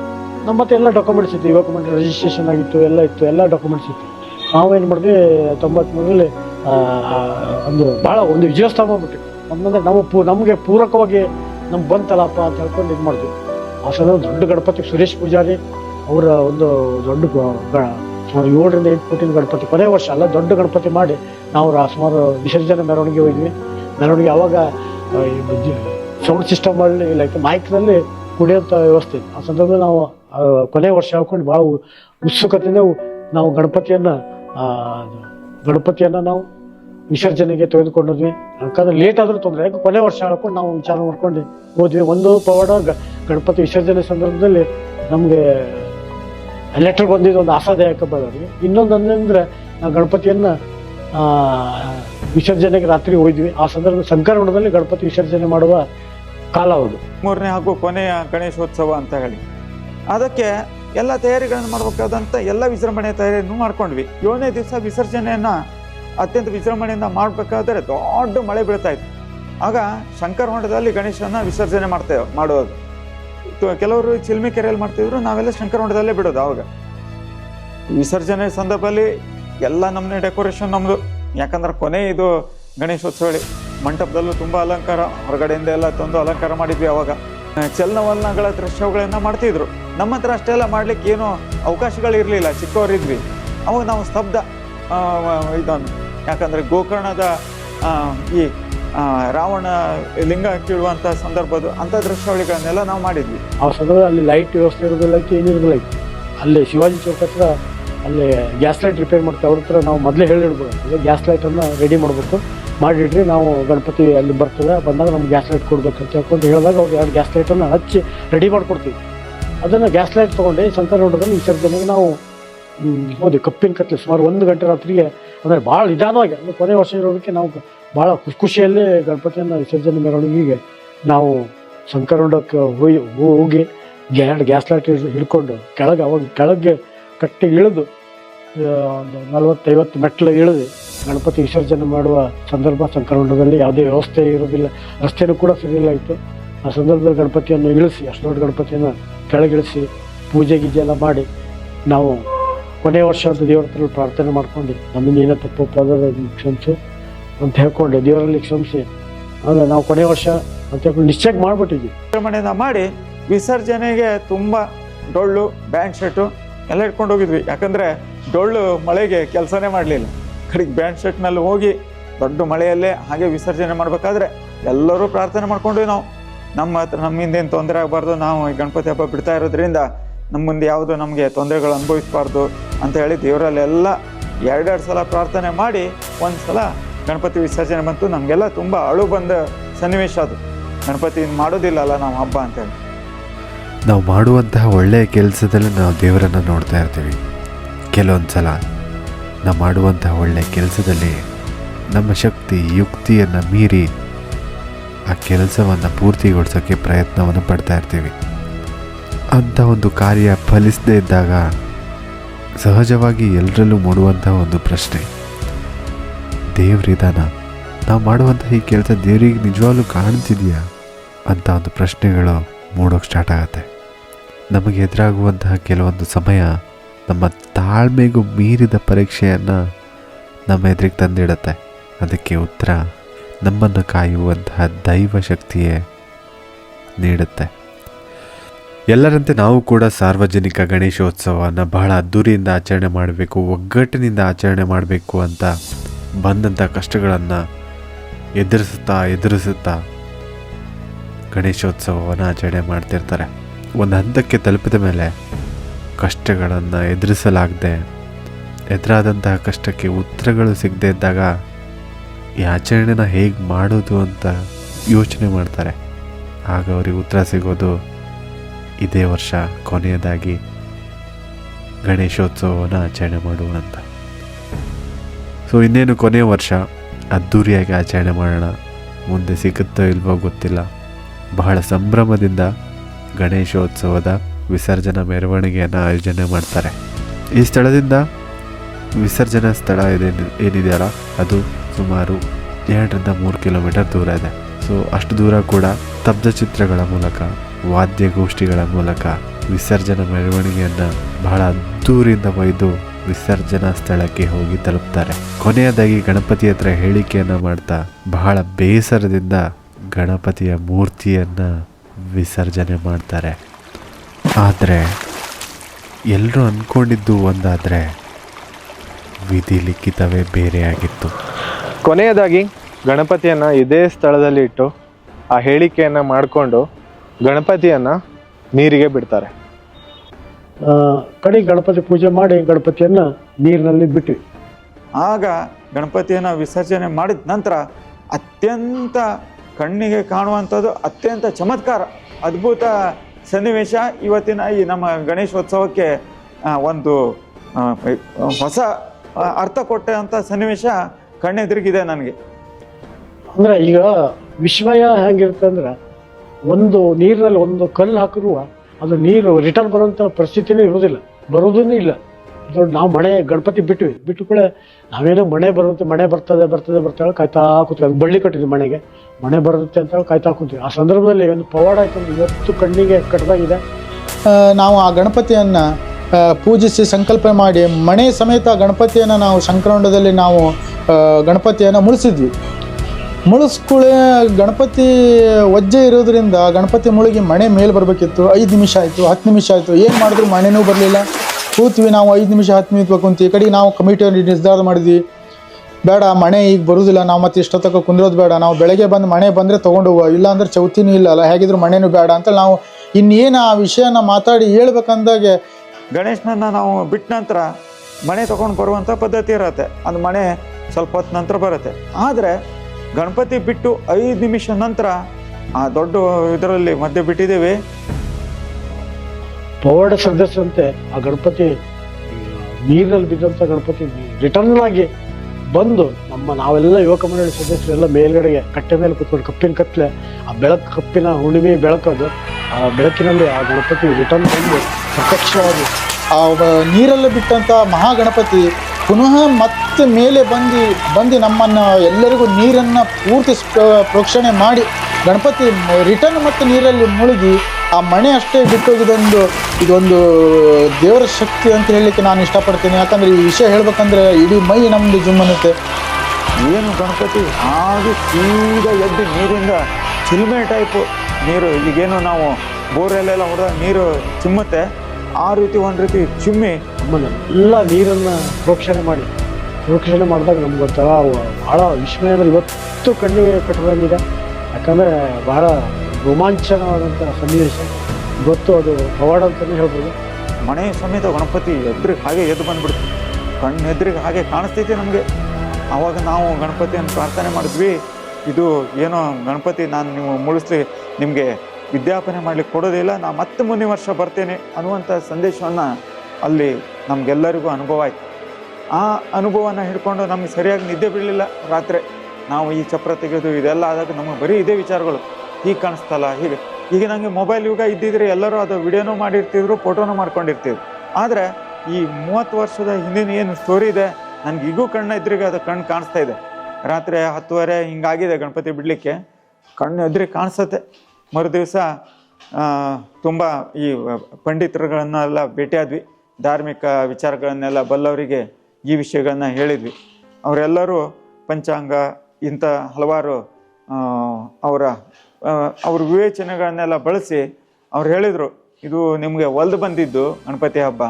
ನಮ್ಮ ಮತ್ತೆ ಎಲ್ಲ ಡಾಕ್ಯುಮೆಂಟ್ಸ್ ಇತ್ತು ಯುವಕ ರಿಜಿಸ್ಟ್ರೇಷನ್ ಆಗಿತ್ತು, ಎಲ್ಲ ಇತ್ತು, ಎಲ್ಲ ಡಾಕ್ಯುಮೆಂಟ್ಸ್ ಇತ್ತು. ನಾವೇನು ಮಾಡಿದ್ವಿ, ತೊಂಬತ್ಮೂರರಲ್ಲಿ ಒಂದು ಭಾಳ ಒಂದು ವಿಜಯೋತ್ಸವ ಬಿಟ್ಟು ನಮ್ಮಂದ್ರೆ ನಾವು ಪೂ, ನಮಗೆ ಪೂರಕವಾಗಿ ನಮ್ಗೆ ಬಂತಲ್ಲಪ್ಪ ಅಂತ ಹೇಳ್ಕೊಂಡು ಇದು ಮಾಡಿದ್ವಿ. ಸಲ ದೊಡ್ಡ ಗಣಪತಿ ಸುರೇಶ್ ಪೂಜಾರಿ ಅವರ ಒಂದು ದೊಡ್ಡ ಸುಮಾರು ಏಳರಿಂದ ಎಂಟು ಕೋಟಿನ ಗಣಪತಿ ಕೊನೆ ವರ್ಷ ಅಲ್ಲ, ದೊಡ್ಡ ಗಣಪತಿ ಮಾಡಿ ನಾವು ಸುಮಾರು ವಿಸರ್ಜನೆ ಮೆರವಣಿಗೆ ಹೋದ್ವಿ ಮೆರವಣಿಗೆ ಅವಾಗ ಸೌಂಡ್ ಸಿಸ್ಟಮ್ ಅಲ್ಲಿ ಲೈಕ್ ಮೈಕ್ನಲ್ಲಿ ಕುಡಿಯುವಂಥ ವ್ಯವಸ್ಥೆ. ಆ ಸಂದರ್ಭದಲ್ಲಿ ನಾವು ಕೊನೆ ವರ್ಷ ಹಾಕೊಂಡು ಭಾಳ ಉತ್ಸುಕತೆಯಿಂದ ನಾವು ಗಣಪತಿಯನ್ನು ಗಣಪತಿಯನ್ನ ನಾವು ವಿಸರ್ಜನೆಗೆ ತೆಗೆದುಕೊಂಡೋದ್ವಿ. ಯಾಕಂದ್ರೆ ಲೇಟ್ ಆದ್ರೂ ತೊಂದರೆ. ಯಾಕೆ ಕೊನೆ ವರ್ಷ ಹೇಳ್ಕೊಂಡು ನಾವು ವಿಚಾರ ಮಾಡ್ಕೊಂಡು ಹೋದ್ವಿ. ಒಂದು ಪವಾಡ ಗಣಪತಿ ವಿಸರ್ಜನೆ ಸಂದರ್ಭದಲ್ಲಿ ನಮಗೆ ಲೆಟರ್ ಬಂದಿದ್ದು ಒಂದು ಆಸಾದಾಯಕ ಬರೋರಿಗೆ ಇನ್ನೊಂದು ಅಂದ್ರೆ ನಾವು ಗಣಪತಿಯನ್ನ ವಿಸರ್ಜನೆಗೆ ರಾತ್ರಿ ಹೋದ್ವಿ. ಆ ಸಂದರ್ಭ ಸಂಕರ್ಮಣದಲ್ಲಿ ಗಣಪತಿ ವಿಸರ್ಜನೆ ಮಾಡುವ ಕಾಲ ಹೌದು ಮೂರನೇ ಹಾಗೂ ಕೊನೆಯ ಗಣೇಶೋತ್ಸವ ಅಂತ ಹೇಳಿ. ಅದಕ್ಕೆ ಎಲ್ಲ ತಯಾರಿಗಳನ್ನು ಮಾಡಬೇಕಾದಂಥ ಎಲ್ಲ ವಿಜೃಂಭಣೆ ತಯಾರಿಯನ್ನು ಮಾಡ್ಕೊಂಡ್ವಿ. ಏಳನೇ ದಿವಸ ವಿಸರ್ಜನೆಯನ್ನ ಅತ್ಯಂತ ವಿಜೃಂಭಣೆಯಿಂದ ಮಾಡಬೇಕಾದ್ರೆ ದೊಡ್ಡ ಮಳೆ ಬೀಳ್ತಾ ಇತ್ತು. ಆಗ ಶಂಕರ ಹೊಂಡದಲ್ಲಿ ಗಣೇಶನ ವಿಸರ್ಜನೆ ಮಾಡ್ತೇವೆ ಮಾಡೋದು ಕೆಲವರು ಚಿಲ್ಮಿ ಕೆರೆಯಲ್ಲಿ ಮಾಡ್ತಿದ್ರು, ನಾವೆಲ್ಲ ಶಂಕರ ಹೊಂಡದಲ್ಲೇ ಬಿಡೋದು ಆವಾಗ. ವಿಸರ್ಜನೆ ಸಂದರ್ಭದಲ್ಲಿ ಎಲ್ಲ ನಮ್ಮನೆ ಡೆಕೋರೇಷನ್ ನಮ್ಮದು ಯಾಕಂದ್ರೆ ಕೊನೆ ಇದು ಗಣೇಶೋತ್ಸವ ಹೇಳಿ ಮಂಟಪದಲ್ಲೂ ತುಂಬ ಅಲಂಕಾರ, ಹೊರಗಡೆಯಿಂದ ಎಲ್ಲ ತಂದು ಅಲಂಕಾರ ಮಾಡಿದ್ವಿ ಅವಾಗ ಚಲನವಲನಗಳ ದೃಶ್ಯಗಳನ್ನ ಮಾಡ್ತಿದ್ರು. ನಮ್ಮ ಹತ್ರ ಅಷ್ಟೆಲ್ಲ ಮಾಡ್ಲಿಕ್ಕೆ ಏನು ಅವಕಾಶಗಳಿರಲಿಲ್ಲ, ಚಿಕ್ಕವರಿದ್ವಿ. ಅವಾಗ ನಾವು ಸ್ತಬ್ಧ ಇದನ್ನು ಯಾಕಂದ್ರೆ ಗೋಕರ್ಣದ ಈ ರಾವಣ ಲಿಂಗ ಕೀಳುವಂಥ ಸಂದರ್ಭದ ಅಂಥ ದೃಶ್ಯಾವಳಿಗಳನ್ನೆಲ್ಲ ನಾವು ಮಾಡಿದ್ವಿ. ಆ ಸಂದರ್ಭದಲ್ಲಿ ಅಲ್ಲಿ ಲೈಟ್ ವ್ಯವಸ್ಥೆ ಇರೋದಿಲ್ಲ ಏನಿರೋದಿಲ್ಲ ಅಲ್ಲಿ ಶಿವಾಜಿ ಚೌಕ್ ಹತ್ರ ಅಲ್ಲಿ ಗ್ಯಾಸ್ ಲೈಟ್ ರಿಪೇರ್ ಮಾಡ್ತೀವಿ ಅವ್ರ ಹತ್ರ ನಾವು ಮೊದಲೇ ಹೇಳಿಡ್ಬೋದು ಗ್ಯಾಸ್ ಲೈಟನ್ನು ರೆಡಿ ಮಾಡಬೇಕು. ಮಾಡಿಡ್ರಿ ನಾವು ಗಣಪತಿ ಅಲ್ಲಿ ಬರ್ತದೆ, ಬಂದಾಗ ನಮ್ಗೆ ಗ್ಯಾಸ್ ಲೈಟ್ ಕೊಡ್ಬೇಕು ಅಂತ ಹೇಳ್ಕೊಂಡು ಹೇಳಿದಾಗ ಅವ್ರು ಎರಡು ಗ್ಯಾಸ್ ಲೈಟನ್ನು ಹಚ್ಚಿ ರೆಡಿ ಮಾಡಿಕೊಡ್ತೀವಿ. ಅದನ್ನು ಗ್ಯಾಸ್ ಲೈಟ್ ತೊಗೊಂಡು ಶಂಕರ ರೋಡದಲ್ಲಿ ವಿಸರ್ಜನೆಗೆ ನಾವು ಹೋದ್ವಿ ಕಪ್ಪಿನ ಕತ್ತಲೆ ಸುಮಾರು ಒಂದು ಗಂಟೆ ರಾತ್ರಿಗೆ ಅಂದರೆ ಭಾಳ ನಿಧಾನವಾಗಿ, ಅಂದರೆ ಕೊನೆ ವರ್ಷ ಇರೋದಕ್ಕೆ ನಾವು ಭಾಳ ಖುಷಿ ಖುಷಿಯಲ್ಲೇ ಗಣಪತಿಯನ್ನು ವಿಸರ್ಜನೆ ಮೆರವಣಿಗೆಗೆ ನಾವು ಶಂಕರೊಂಡಕ್ಕೆ ಹೋಗಿ ಹೋಗಿ ಎರಡು ಗ್ಯಾಸ್ ಲೈಟ್ ಹಿಡ್ಕೊಂಡು ಕೆಳಗೆ ಅವಾಗ ಕೆಳಗೆ ಕಟ್ಟಿ ಇಳಿದು ಒಂದು ನಲವತ್ತೈವತ್ತು ಮೆಟ್ಲು ಇಳಿದು ಗಣಪತಿ ವಿಸರ್ಜನೆ ಮಾಡುವ ಸಂದರ್ಭ ಶಂಕರಹೊಂಡದಲ್ಲಿ ಯಾವುದೇ ವ್ಯವಸ್ಥೆ ಇರೋದಿಲ್ಲ ರಸ್ತೆನೂ ಕೂಡ ಸರಿಯಿಲ್ಲ ಇತ್ತು. ಆ ಸಂದರ್ಭದಲ್ಲಿ ಗಣಪತಿಯನ್ನು ಇಳಿಸಿ, ಅಷ್ಟು ದೊಡ್ಡ ಗಣಪತಿಯನ್ನು ಕೆಳಗಿಳಿಸಿ ಪೂಜೆ ಗೀಜೆ ಎಲ್ಲ ಮಾಡಿ ನಾವು ಕೊನೆಯ ವರ್ಷ ಅಂತ ದೇವ್ರ ಪ್ರಾರ್ಥನೆ ಮಾಡ್ಕೊಂಡು. ನಮ್ಮಿಂದ ಏನೋ ತಪ್ಪು ಪದದ ಕ್ಷಮಿಸು ಅಂತ ಹೇಳ್ಕೊಂಡು. ದೇವರಲ್ಲಿ ಕ್ಷಮಿಸಿ. ಅಂದ್ರೆ ನಾವು ಕೊನೆ ವರ್ಷ ಅಂತ ಹೇಳ್ಕೊಂಡು ನಿಶ್ಚಯ ಮಾಡಿಬಿಟ್ಟಿದ್ವಿ. ವಿಜೃಂಭಣೆಯಿಂದ ಮಾಡಿ ವಿಸರ್ಜನೆಗೆ ತುಂಬ ಡೊಳ್ಳು, ಬ್ಯಾಂಡ್ ಶರ್ಟು ಎಲ್ಲ ಇಟ್ಕೊಂಡು ಹೋಗಿದ್ವಿ. ಯಾಕಂದರೆ ಡೊಳ್ಳು ಮಳೆಗೆ ಕೆಲಸನೇ ಮಾಡಲಿಲ್ಲ. ಕಡೆಗೆ ಬ್ಯಾಂಡ್ ಶರ್ಟ್ನಲ್ಲಿ ಹೋಗಿ ದೊಡ್ಡ ಮಳೆಯಲ್ಲೇ ಹಾಗೆ ವಿಸರ್ಜನೆ ಮಾಡಬೇಕಾದ್ರೆ ಎಲ್ಲರೂ ಪ್ರಾರ್ಥನೆ ಮಾಡ್ಕೊಂಡ್ವಿ ನಾವು. ನಮ್ಮ ಹತ್ರ ನಮ್ಮಿಂದೇನು ತೊಂದರೆ ಆಗಬಾರ್ದು, ನಾವು ಈ ಗಣಪತಿ ಹಬ್ಬ ಬಿಡ್ತಾ ಇರೋದ್ರಿಂದ ನಮ್ಮ ಮುಂದೆ ಯಾವುದು ನಮಗೆ ತೊಂದರೆಗಳು ಅನುಭವಿಸಬಾರ್ದು ಅಂತ ಹೇಳಿ ದೇವರಲ್ಲೆಲ್ಲ ಎರಡೆರಡು ಸಲ ಪ್ರಾರ್ಥನೆ ಮಾಡಿ ಒಂದು ಸಲ ಗಣಪತಿ ವಿಸರ್ಜನೆ ಬಂತು. ನಮಗೆಲ್ಲ ತುಂಬ ಅಳು ಬಂದ ಸನ್ನಿವೇಶ ಅದು. ಗಣಪತಿ ಮಾಡೋದಿಲ್ಲಲ್ಲ ನಾವು ಹಬ್ಬ ಅಂತೇಳಿ ನಾವು ಮಾಡುವಂತಹ ಒಳ್ಳೆಯ ಕೆಲಸದಲ್ಲಿ ನಾವು ದೇವರನ್ನು ನೋಡ್ತಾ ಇರ್ತೀವಿ. ಕೆಲವೊಂದು ಸಲ ನಾವು ಮಾಡುವಂತಹ ಒಳ್ಳೆಯ ಕೆಲಸದಲ್ಲಿ ನಮ್ಮ ಶಕ್ತಿ, ಯುಕ್ತಿಯನ್ನು ಮೀರಿ ಆ ಕೆಲಸವನ್ನು ಪೂರ್ತಿಗೊಳಿಸೋಕ್ಕೆ ಪ್ರಯತ್ನವನ್ನು ಪಡ್ತಾ ಇರ್ತೀವಿ. ಅಂಥ ಒಂದು ಕಾರ್ಯ ಫಲಿಸದೇ ಇದ್ದಾಗ ಸಹಜವಾಗಿ ಎಲ್ಲರಲ್ಲೂ ಮೂಡುವಂಥ ಒಂದು ಪ್ರಶ್ನೆ. ದೇವ್ರಿದಾನ, ನಾವು ಮಾಡುವಂಥ ಈ ಕೆಲಸ ದೇವರಿಗೆ ನಿಜವಾಗ್ಲೂ ಕಾಣ್ತಿದೆಯಾ ಅಂತ ಒಂದು ಪ್ರಶ್ನೆಗಳು ಮೂಡೋಕೆ ಸ್ಟಾರ್ಟ್ ಆಗುತ್ತೆ. ನಮಗೆ ಎದುರಾಗುವಂತಹ ಕೆಲವೊಂದು ಸಮಯ ನಮ್ಮ ತಾಳ್ಮೆಗೂ ಮೀರಿದ ಪರೀಕ್ಷೆಯನ್ನು ನಮ್ಮ ಎದುರಿಗೆ ತಂದಿಡುತ್ತೆ. ಅದಕ್ಕೆ ಉತ್ತರ ನಮ್ಮನ್ನು ಕಾಯುವಂತಹ ದೈವ ಶಕ್ತಿಯೇ ನೀಡುತ್ತೆ. ಎಲ್ಲರಂತೆ ನಾವು ಕೂಡ ಸಾರ್ವಜನಿಕ ಗಣೇಶೋತ್ಸವವನ್ನು ಬಹಳ ಅದ್ದೂರಿಯಿಂದ ಆಚರಣೆ ಮಾಡಬೇಕು, ಒಗ್ಗಟ್ಟಿನಿಂದ ಆಚರಣೆ ಮಾಡಬೇಕು ಅಂತ ಬಂದಂಥ ಕಷ್ಟಗಳನ್ನು ಎದುರಿಸುತ್ತಾ ಎದುರಿಸುತ್ತಾ ಗಣೇಶೋತ್ಸವವನ್ನು ಆಚರಣೆ ಮಾಡ್ತಿರ್ತಾರೆ. ಒಂದು ಹಂತಕ್ಕೆ ತಲುಪಿದ ಮೇಲೆ ಕಷ್ಟಗಳನ್ನು ಎದುರಿಸಲಾಗದೆ, ಎದುರಾದಂತಹ ಕಷ್ಟಕ್ಕೆ ಉತ್ತರಗಳು ಸಿಗದೇ ಇದ್ದಾಗ ಈ ಆಚರಣೆನ ಹೇಗೆ ಮಾಡೋದು ಅಂತ ಯೋಚನೆ ಮಾಡ್ತಾರೆ. ಆಗ ಅವ್ರಿಗೆ ಉತ್ತರ ಸಿಗೋದು ಇದೇ ವರ್ಷ ಕೊನೆಯದಾಗಿ ಗಣೇಶೋತ್ಸವವನ್ನು ಆಚರಣೆ ಮಾಡೋಣ ಅಂತ. ಸೊ ಇನ್ನೇನು ಕೊನೆಯ ವರ್ಷ ಅದ್ಧೂರಿಯಾಗಿ ಆಚರಣೆ ಮಾಡೋಣ. ಮುಂದೆ ಸಿಗುತ್ತೋ ಇಲ್ವೋ ಗೊತ್ತಿಲ್ಲ. ಬಹಳ ಸಂಭ್ರಮದಿಂದ ಗಣೇಶೋತ್ಸವದ ವಿಸರ್ಜನಾ ಮೆರವಣಿಗೆಯನ್ನು ಆಯೋಜನೆ ಮಾಡ್ತಾರೆ. ಈ ಸ್ಥಳದಿಂದ ವಿಸರ್ಜನಾ ಸ್ಥಳ ಇದೇನು ಏನಿದೆಯಲ್ಲ, ಅದು ಸುಮಾರು ಎರಡರಿಂದ ಮೂರು ಕಿಲೋಮೀಟರ್ ದೂರ ಇದೆ. ಸೊ ಅಷ್ಟು ದೂರ ಕೂಡ ಸ್ತಬ್ಧ ಚಿತ್ರಗಳ ಮೂಲಕ ವಾದ್ಯಗೋಷ್ಠಿಗಳ ಮೂಲಕ ವಿಸರ್ಜನಾ ಮೆರವಣಿಗೆಯನ್ನು ಬಹಳ ದೂರಿಂದ ಒಯ್ದು ವಿಸರ್ಜನಾ ಸ್ಥಳಕ್ಕೆ ಹೋಗಿ ತಲುಪ್ತಾರೆ. ಕೊನೆಯದಾಗಿ ಗಣಪತಿ ಹತ್ರ ಹೇಳಿಕೆಯನ್ನು ಮಾಡ್ತಾ ಬಹಳ ಬೇಸರದಿಂದ ಗಣಪತಿಯ ಮೂರ್ತಿಯನ್ನು ವಿಸರ್ಜನೆ ಮಾಡ್ತಾರೆ. ಆದರೆ ಎಲ್ಲರೂ ಅಂದ್ಕೊಂಡಿದ್ದು ಒಂದಾದರೆ ವಿಧಿ ಲಿಖಿತವೇ ಬೇರೆಯಾಗಿತ್ತು ಕೊನೆಯದಾಗಿ ಗಣಪತಿಯನ್ನು ಇದೇ ಸ್ಥಳದಲ್ಲಿ ಇಟ್ಟು ಆ ಹೇಳಿಕೆಯನ್ನು ಮಾಡಿಕೊಂಡು ಗಣಪತಿಯನ್ನು ನೀರಿಗೆ ಬಿಡ್ತಾರೆ. ಕಡೆ ಗಣಪತಿ ಪೂಜೆ ಮಾಡಿ ಗಣಪತಿಯನ್ನ ನೀರಿನಲ್ಲಿ ಬಿಟ್ವಿ. ಆಗ ಗಣಪತಿಯನ್ನು ವಿಸರ್ಜನೆ ಮಾಡಿದ ನಂತರ ಅತ್ಯಂತ ಕಣ್ಣಿಗೆ ಕಾಣುವಂಥದ್ದು ಅತ್ಯಂತ ಚಮತ್ಕಾರ ಅದ್ಭುತ ಸನ್ನಿವೇಶ ಇವತ್ತಿನ ಈ ನಮ್ಮ ಗಣೇಶೋತ್ಸವಕ್ಕೆ ಒಂದು ಹೊಸ ಅರ್ಥ ಕೊಟ್ಟಂಥ ಸನ್ನಿವೇಶ ಕಣ್ಣೆದುರಿಗಿದೆ ನನಗೆ. ಅಂದ್ರೆ ಈಗ ವಿಶ್ವಯ ಹೆಂಗಿರುತ್ತೆ ಅಂದ್ರೆ ಒಂದು ನೀರಿನಲ್ಲಿ ಒಂದು ಕಲ್ಲು ಹಾಕಿರುವ, ಅದು ನೀರು ರಿಟರ್ನ್ ಬರುವಂತ ಪರಿಸ್ಥಿತಿನೂ ಇರೋದಿಲ್ಲ ಬರೋದೂ ಇಲ್ಲ. ದೊಡ್ಡ ನಾವು ಮಳೆ ಗಣಪತಿ ಬಿಟ್ವಿ. ಬಿಟ್ಟು ಕೂಡ ನಾವೇನೋ ಮಳೆ ಬರುತ್ತೆ ಮಳೆ ಬರ್ತದೆ ಬರ್ತದೆ ಬರ್ತೇವೆ ಕಾಯ್ತಾ ಕೂತ್ವಿ. ಬಳ್ಳಿ ಕಟ್ಟಿದ್ವಿ ಮನೆಗೆ ಮಳೆ ಬರುತ್ತೆ ಅಂತ ಕಾಯ್ತಾ ಕೂತೀವಿ. ಆ ಸಂದರ್ಭದಲ್ಲಿ ಒಂದು ಪವಾಡ ಆಯ್ತು. ಇವತ್ತು ಕಣ್ಣಿಗೆ ಕಟ್ಟದಾಗಿದೆ ನಾವು ಆ ಗಣಪತಿಯನ್ನು ಪೂಜಿಸಿ ಸಂಕಲ್ಪ ಮಾಡಿ ಮನೆ ಸಮೇತ ಗಣಪತಿಯನ್ನು ನಾವು ಸಂಕ್ರಮಣದಲ್ಲಿ ನಾವು ಗಣಪತಿಯನ್ನು ಮುಳಿಸಿದ್ವಿ. ಮುಳಿಸ್ಕೊಳ್ಳೆ ಗಣಪತಿ ವಜ್ಜೆ ಇರೋದ್ರಿಂದ ಗಣಪತಿ ಮುಳುಗಿ ಮನೆ ಮೇಲೆ ಬರಬೇಕಿತ್ತು. ಐದು ನಿಮಿಷ ಆಯಿತು, ಹತ್ತು ನಿಮಿಷ ಆಯಿತು. ಏನು ಮಾಡಿದ್ರು ಮನೆನೂ ಬರಲಿಲ್ಲ. ಕೂತ್ವಿ ನಾವು ಐದು ನಿಮಿಷ, ಹತ್ತು ನಿಮಿಷ ಕುಂತಿ. ಈ ಕಡೆ ನಾವು ಕಮಿಟಿಯಲ್ಲಿ ನಿರ್ಧಾರ ಮಾಡಿದ್ವಿ. ಬೇಡ ಮನೆ ಈಗ ಬರೋದಿಲ್ಲ. ನಾವು ಮತ್ತೆ ಇಷ್ಟೊತ್ತಕ ಕುಂದ್ರೋದು ಬೇಡ. ನಾವು ಬೆಳಗ್ಗೆ ಬಂದು ಮನೆ ಬಂದರೆ ತೊಗೊಂಡು ಹೋಗುವ ಇಲ್ಲ ಅಂದ್ರೆ ಚೌತಿನೂ ಇಲ್ಲಲ್ಲ ಹೇಗಿದ್ರು ಮನೆನೂ ಬೇಡ ಅಂತ ನಾವು ಇನ್ನೇನು ಆ ವಿಷಯನ ಮಾತಾಡಿ ಹೇಳ್ಬೇಕಂದಾಗೆ ಗಣೇಶನನ್ನ ನಾವು ಬಿಟ್ಟ ನಂತರ ಮನೆ ತೊಗೊಂಡು ಬರುವಂಥ ಪದ್ಧತಿ ಇರತ್ತೆ. ಅದು ಮನೆ ಸ್ವಲ್ಪ ಹೊತ್ತು ನಂತರ ಬರುತ್ತೆ. ಆದರೆ ಗಣಪತಿ ಬಿಟ್ಟು ಐದು ನಿಮಿಷ ನಂತರ ಆ ದೊಡ್ಡ ಇದರಲ್ಲಿ ಮಧ್ಯೆ ಬಿಟ್ಟಿದ್ದೇವೆ. ಪವಾಡ ಸದಸ್ಯಂತೆ ಆ ಗಣಪತಿ ನೀರಿನಲ್ಲಿ ಬಿದ್ದಂಥ ಗಣಪತಿ ರಿಟರ್ನ್ ಆಗಿ ಬಂದು ನಮ್ಮ ನಾವೆಲ್ಲ ಯುವಕ ಮಂಡಳಿ ಸದಸ್ಯರೆಲ್ಲ ಮೇಲ್ಗಡೆಗೆ ಕಟ್ಟೆ ಮೇಲೆ ಕೂತ್ಕೊಂಡು ಕಪ್ಪಿನ ಕತ್ತಲೆ, ಆ ಬೆಳಕು, ಕಪ್ಪಿನ ಹುಣ್ಣಿಮೆ ಬೆಳಕದು ಆ ಬೆಳಕಿನಲ್ಲಿ ಆ ಗಣಪತಿ ರಿಟರ್ನ್ ಬಂದು ಪ್ರತ್ಯಕ್ಷವಾಗಿ ಆ ನೀರಲ್ಲಿ ಬಿಟ್ಟಂಥ ಮಹಾಗಣಪತಿ ಪುನಃ ಮತ್ತೆ ಮೇಲೆ ಬಂದು ಬಂದು ನಮ್ಮನ್ನು ಎಲ್ಲರಿಗೂ ನೀರನ್ನು ಪೂರ್ತಿ ಪ್ರೋಕ್ಷಣೆ ಮಾಡಿ ಗಣಪತಿ ರಿಟರ್ನ್ ಮತ್ತು ನೀರಲ್ಲಿ ಮುಳುಗಿ ಆ ಮಣೆ ಅಷ್ಟೇ ಬಿಟ್ಟೋಗಿದೊಂದು, ಇದೊಂದು ದೇವರ ಶಕ್ತಿ ಅಂತ ಹೇಳಲಿಕ್ಕೆ ನಾನು ಇಷ್ಟಪಡ್ತೀನಿ. ಯಾಕಂದರೆ ಈ ವಿಷಯ ಹೇಳ್ಬೇಕಂದ್ರೆ ಇಡೀ ಮೈ ನಮ್ಮದು ಜುಮ್ ಅನ್ನುತ್ತೆ ಏನು ಗಣಪತಿ? ಹಾಗೆ ಸೀದಾ ಎದ್ದು ನೀರಿಂದ ಚಿಲ್ಮೆ ಟೈಪು ನೀರು, ಈಗೇನು ನಾವು ಬೋರೆಲ್ಲೆಲ್ಲ ಹೊಡೆದ ನೀರು ಚಿಮ್ಮುತ್ತೆ. ಆ ರೀತಿ, ಒಂದು ರೀತಿ ಚಿಮ್ಮೆ ಎಲ್ಲ ನೀರನ್ನು ಪ್ರೋಕ್ಷಣೆ ಮಾಡಿ. ಪ್ರೋಕ್ಷಣೆ ಮಾಡಿದಾಗ ನಮ್ಗೆ ಒಂಥರ ಭಾಳ ವಿಸ್ಮಯ ಅಂದರೆ ಇವತ್ತು ಕಣ್ಣಿಗೆ ಕಟ್ಟದಂಗಿದೆ ಯಾಕಂದರೆ ಭಾಳ ರೋಮಾಂಚನವಾದಂಥ ಸನ್ನಿವೇಶ. ಇವತ್ತು ಅದು ಪವಾಡ ಅಂತಲೇ ಹೇಳ್ಬೋದು. ಮನೆ ಸಮೇತ ಗಣಪತಿ ಎದ್ರಿಗೆ ಹಾಗೆ ಎದ್ದು ಬಂದ್ಬಿಡ್ತು. ಕಣ್ಣು ಎದ್ರಿಗೆ ಹಾಗೆ ಕಾಣಿಸ್ತೈತಿ ನಮಗೆ. ಆವಾಗ ನಾವು ಗಣಪತಿಯನ್ನು ಪ್ರಾರ್ಥನೆ ಮಾಡಿದ್ವಿ. ಇದು ಏನೋ ಗಣಪತಿ, ನಾನು ನೀವು ಮುಳಿಸ್ಲಿ, ನಿಮಗೆ ವಿದ್ಯಾಪನೆ ಮಾಡಲಿಕ್ಕೆ ಕೊಡೋದಿಲ್ಲ ನಾ ಮತ್ತೆ ಮುಂದಿನ ವರ್ಷ ಬರ್ತೇನೆ ಅನ್ನುವಂಥ ಸಂದೇಶವನ್ನು ಅಲ್ಲಿ ನಮಗೆಲ್ಲರಿಗೂ ಅನುಭವ ಆಯ್ತು. ಆ ಅನುಭವನ ಹಿಡ್ಕೊಂಡು ನಮಗೆ ಸರಿಯಾಗಿ ನಿದ್ದೆ ಬೀಳಲಿಲ್ಲ ರಾತ್ರಿ. ನಾವು ಈ ಚಪ್ರ ತೆಗೆದು ಇದೆಲ್ಲ ಆದಾಗ ನಮಗೆ ಬರೀ ಇದೇ ವಿಚಾರಗಳು. ಹೀಗೆ ಕಾಣಿಸ್ತಲ್ಲ, ಹೀಗೆ. ಈಗ ನನಗೆ ಮೊಬೈಲ್ ಯುಗ ಇದ್ದಿದ್ರೆ ಎಲ್ಲರೂ ಅದು ವಿಡಿಯೋನೂ ಮಾಡಿರ್ತಿದ್ರು ಫೋಟೋನೂ ಮಾಡ್ಕೊಂಡಿರ್ತಿದ್ರು. ಆದರೆ ಈ ಮೂವತ್ತು ವರ್ಷದ ಹಿಂದಿನ ಏನು ಸ್ಟೋರಿ ಇದೆ, ನನಗೆ ಈಗೂ ಕಣ್ಣು ಎದುರಿಗೆ ಅದು ಕಣ್ಣು ಕಾಣಿಸ್ತಾ ಇದೆ. ರಾತ್ರಿ ಹತ್ತುವರೆ ಹಿಂಗಾಗಿದೆ ಗಣಪತಿ ಬಿಡಲಿಕ್ಕೆ. ಕಣ್ಣು ಎದುರಿಗೆ ಕಾಣಿಸುತ್ತೆ. ಮರು ದಿವಸ ತುಂಬ ಈ ಪಂಡಿತರುಗಳನ್ನೆಲ್ಲ ಭೇಟಿಯಾದ್ವಿ. ಧಾರ್ಮಿಕ ವಿಚಾರಗಳನ್ನೆಲ್ಲ ಬಲ್ಲವರಿಗೆ ಈ ವಿಷಯಗಳನ್ನ ಹೇಳಿದ್ವಿ. ಅವರೆಲ್ಲರೂ ಪಂಚಾಂಗ, ಇಂಥ ಹಲವಾರು ಅವರ ಅವ್ರ ವಿವೇಚನೆಗಳನ್ನೆಲ್ಲ ಬಳಸಿ ಅವ್ರು ಹೇಳಿದರು, ಇದು ನಿಮಗೆ ಒಲ್ದು ಬಂದಿದ್ದು ಗಣಪತಿ ಹಬ್ಬ.